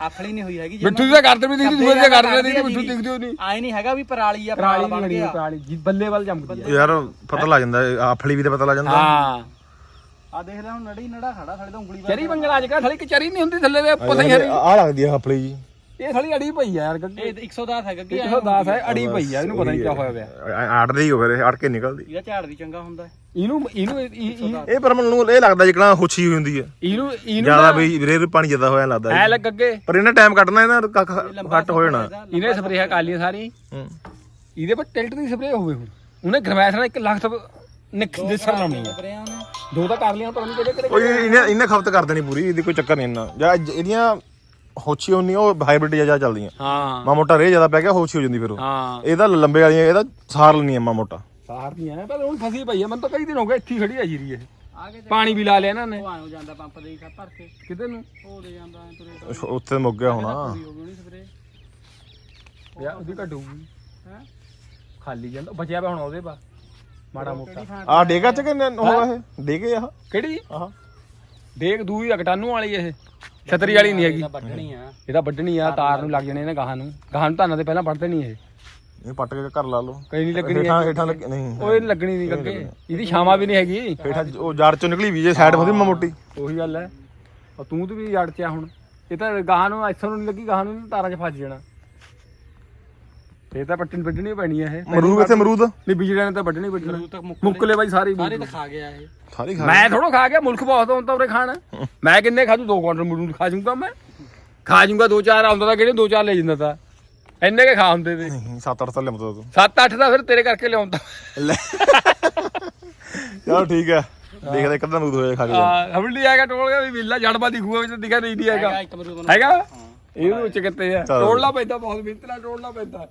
ਆਖਲੀ ਨਹੀਂ ਹੋਈ ਹੈਗੀ
ਮਿੱਠੂ ਦੀ ਤਾਂ ਗਰਦਨ ਵੀ ਦਿਖਦੀ ਦੂਜੇ ਦੀ ਗਰਦਨ ਨਹੀਂ ਮਿੱਠੂ ਦਿਖਦੀ ਨਹੀਂ।
ਆਏ ਨਹੀਂ ਹੈਗਾ ਵੀ ਪਰਾਲੀ ਆ
ਪਰਾਲੀ
ਬਣ
ਨਹੀਂ
ਗਿਆ।
ਪਰਾਲੀ ਜੀ ਬੱਲੇ ਵੱਲ ਜੰਮਦੀ ਹੈ।
ਯਾਰ ਪਤਾ ਲੱਗ ਜਾਂਦਾ ਆਫਲੀ ਵੀ ਤੇ ਪਤਾ ਲੱਗ ਜਾਂਦਾ।
ਹਾਂ।
ਆ ਦੇਖ ਲੈ ਹੁਣ ਨੜੀ ਨੜਾ ਖੜਾ ਸਾਡੇ ਤਾਂ ਉਂਗਲੀ
ਚਰੀ ਮੰਗਣਾ ਅੱਜ ਕੱਲ੍ਹ ਥਲੀ ਕਚਰੀ ਨਹੀਂ ਹੁੰਦੀ ਥੱਲੇ ਦੇ ਸਹੀ ਹਰੀ
ਆ ਲੱਗਦੀ ਆ ਆਫਲੀ ਜੀ।
ਇਹ ਥਲੀ ਅੜੀ ਪਈ ਆ ਯਾਰ ਗੱਗੇ
ਇਹ 110 ਹੈਗਾ ਕਿ
110 ਹੈ ਅੜੀ ਪਈ ਆ ਇਹਨੂੰ ਪਤਾ ਨਹੀਂ ਕੀ ਹੋਇਆ ਪਿਆ।
ਅੜਦੀ ਹੋ ਫਿਰ ਅੜ ਕੇ ਨਿਕਲਦੀ।
ਇਹਦਾ ਝਾੜ ਵੀ ਚੰਗਾ ਹੁੰਦਾ। ਹੈ
ਇਹਨੂੰ ਇਹਨੂੰ ਇਹ- ਇਹ-
ਇਹ ਪਰ ਮੈਨੂੰ ਇਹ ਲੱਗਦਾ ਜਿਕਣਾ ਹੋਛੀ ਹੋਈ ਹੁੰਦੀ ਹੈ
ਇਹਨੂੰ ਇਹਨੂੰ
ਜ਼ਿਆਦਾ ਵੀ ਵੀਰੇ ਪਾਣੀ ਜ਼ਿਆਦਾ ਹੋਇਆ ਲੱਗਦਾ
ਐ ਲੱਗ ਅੱਗੇ।
ਪਰ ਇਹਨੇ ਟਾਈਮ ਕੱਢਣਾ ਇਹਨਾਂ ਕੱਖ ਘੱਟ ਹੋ ਜਾਣਾ।
ਇਹਨੇ ਸਪਰੇਅ ਕਾਲੀਆਂ ਸਾਰੀ
ਹੂੰ।
ਇਹਦੇ ਪਰ ਟਿਲਟ ਦੀ ਸਪਰੇਅ ਹੋਵੇ ਹੁਣ। ਉਹਨੇ ਗਰਮੈਸ਼ ਨਾਲ 1 ਲੱਖ ਤੋਂ ਨਿਕ ਦਿਸਰ ਲਾਉਣੀ ਆ।
ਸਪਰੇਆਂ ਨੇ
ਦੋ ਤਾਂ ਕਰ ਲਿਆ ਪਤਾ ਨਹੀਂ ਕਿਹੜੇ ਕਿਹੜੇ
ਉਹ ਇਹ- ਇਹਨੇ ਇਹਨੇ ਖਪਤ ਕਰ ਦੇਣੀ ਪੂਰੀ ਇਹਦੀ ਕੋਈ ਚੱਕਰ ਨਹੀਂ ਇੰਨਾ। ਜਾਂ ਜ- ਇਹਦੀਆਂ ਹੋਛੀ ਹੁੰਦੀਆਂ ਉਹ ਹਾਈਬ੍ਰਿਡ ਜ਼ਿਆਦਾ ਚੱਲਦੀਆਂ।
ਹਾਂ।
ਮਾ ਮੋਟਾ ਰੇ ਜ਼ਿਆਦਾ ਪੈ ਗਿਆ ਹੋਛੀ ਹੋ ਜਾਂਦੀ ਫਿਰ ਉਹ।
ਹਾਂ।
ਇਹਦਾ ਲੰਬੇ ਵਾਲੀਆਂ ਇਹਦਾ ਸਾਰ ਲੈਣੀ ਮਾ ਮੋਟਾ।
ਸਾਰ ਨਹੀਂ ਆ ਪਰ ਹੁਣ ਫਸੀ ਪਈ ਆ ਮੈਨੂੰ ਤਾਂ ਕਈ ਦਿਨ ਹੋ ਗਏ ਇੱਥੇ ਹੀ ਖੜੀ ਆ ਜੀਰੀ ਇਹ।
ਆ ਕੇ
ਪਾਣੀ ਵੀ ਲਾ ਲਿਆ ਇਹਨਾਂ ਨੇ।
ਉਹ ਜਾਂਦਾ ਪੰਪ ਦੇ ਖਾ ਭਰ ਕੇ।
ਕਿਤੇ ਨੂੰ?
ਉਹ ਦੇ ਜਾਂਦਾ ਐ ਤੁਰੇ
ਉੱਥੇ ਮੁੱਕ ਗਿਆ ਹੋਣਾ।
ਪੂਰੀ ਹੋ ਗਈ ਨਹੀਂ ਸਪਰੇ
ਯਾ ਉਹਦੀ ਘਟੂਗੀ।
ਹੈ?
ਖਾਲੀ ਜਾਂਦਾ ਬਚਿਆ ਪਿਆ ਹੁਣ ਉਹਦੇ ਪਾ ਮਾੜਾ ਮੋਟਾ।
ਆ ਡੇਗਾ ਚ ਕਿ ਨ- ਉਹ ਇਹ? ਡੇਗੇ ਆ?
ਕਿਹੜੀ
ਆਹ।
ਦੇਖ ਦੂਈ ਅਕਟਾਨੂ ਵਾਲੀ ਇਹ। ਛਤਰੀ ਵਾਲੀ ਨਹੀਂ ਹੈਗੀ।
ਵੱਢਣੀ ਆ।
ਇਹ ਤਾਂ ਵੱਢਣੀ ਆ ਤਾਰ ਨੂੰ ਲੱਗ ਜਾਣੇ ਨੇ ਗਾਹਾਂ ਨੂੰ। ਗਾਹਾਂ ਨੂੰ ਧਾਨਾਂ ਤੇ ਪਹਿਲਾਂ ਵੱਢਦੇ ਨਹੀਂ ਇਹ।
ਇਹ ਪੱਟ ਕੇ ਘਰ ਲਾ ਲਓ।
ਕਈ ਨਹੀਂ ਲੱਗਣੀ
ਹੇਠਾਂ। ਹੇਠਾਂ ਲੱਗ ਨਹੀਂ।
ਉਹ ਇਹ ਲੱਗਣੀ ਨਹੀਂ ਅੱਗੇ ਇਹਦੀ ਛਾਵਾਂ ਵੀ ਨਹੀਂ ਹੈਗੀ।
ਹੇਠਾਂ ਉਹ ਜੜ ਚੋਂ ਨਿਕਲੀ ਵੀ ਜੇ ਸਾਈਡ ਹੁੰਦੀ ਮੋਟੀ।
ਉਹੀ ਗੱਲ ਹੈ। ਤੂੰ ਤੇ ਵੀ ਜੜ ਚ ਆ ਹੁਣ। ਇਹ ਤਾਂ ਗਾਹਾਂ ਨੂੰ ਇੱਥੋਂ ਨੂੰ ਨਹੀਂ ਲੱਗੀ ਗਾਹਾਂ ਨੂੰ ਤਾਰਾਂ 'ਚ ਫਸ ਜਾਣਾ। ਇਹ ਤਾਂ ਪੱਟਣ ਵੱਢਣੀ ਪੈਣੀ ਹੈ ਇਹ।
ਮਰੂਦ ਕਿੱਥੇ ਮਰੂਦ
ਨਹੀਂ ਬਿਜਲੀਆਂ ਨੇ ਤਾਂ ਵੱਢਣੀ ਵੱਢਣਾ
ਮੁੱਕ
ਮੁੱਕਲੇ ਬਾਈ ਸਾਰੇ
ਸਾਰੇ ਤਾਂ ਖਾ ਗਿਆ ਇਹ।
ਸਾਰੀ ਖਾ
ਮੈਂ ਥੋੜਾ ਖਾ ਗਿਆ ਮੁਲਕ ਬਹੁਤ ਹੁੰਦਾ ਉਰੇ ਖਾਣ। ਮੈਂ ਕਿੰਨੇ ਖਾ ਜੂ 2 ਕੁਆਂਟਲ ਮਰੂਦ ਖਾ ਜੂੰਗਾ ਮੈਂ। ਖਾ ਜੂੰਗਾ ਦੋ ਚਾਰ ਆਉਂਦਾ ਤਾਂ ਕਿਹੜੇ ਦੋ ਚਾਰ ਲੈ ਜਾਂਦਾ ਤਾਂ। ਇੰਨੇ ਕੇ ਖਾ ਹੁੰਦੇ ਤੇ।
ਨਹੀਂ 7-8 ਤਾਂ ਲਿਮਤ ਤੂੰ।
7-8 ਦਾ ਫਿਰ ਤੇਰੇ ਕਰਕੇ ਲਿਆਉਂਦਾ।
ਲੈ। ਚਲੋ ਠੀਕ ਹੈ ਦੇਖਦੇ ਕਿੱਦਾਂ ਮਰੂਦ ਹੋਇਆ ਖਾ ਕੇ
ਆ ਹਮਲੀ ਆਏਗਾ ਟੋਲ ਗਿਆ ਵੀ ਵਿਲਾ ਜੜਬਾ ਦੀ ਖੂਆ ਵਿੱਚ ਦਿਖਾ ਨਹੀਂ ਦੀ ਹੈਗਾ। ਹੈਗਾ ਇਹਨੂੰ ਉੱਚ ਕਿੱਤੇ ਆ। ਟੋੜਨਾ ਪੈਂਦਾ ਬਹੁਤ ਮਿਹਨਤ ਨਾਲ ਟੋੜਨਾ ਪੈਂਦਾ।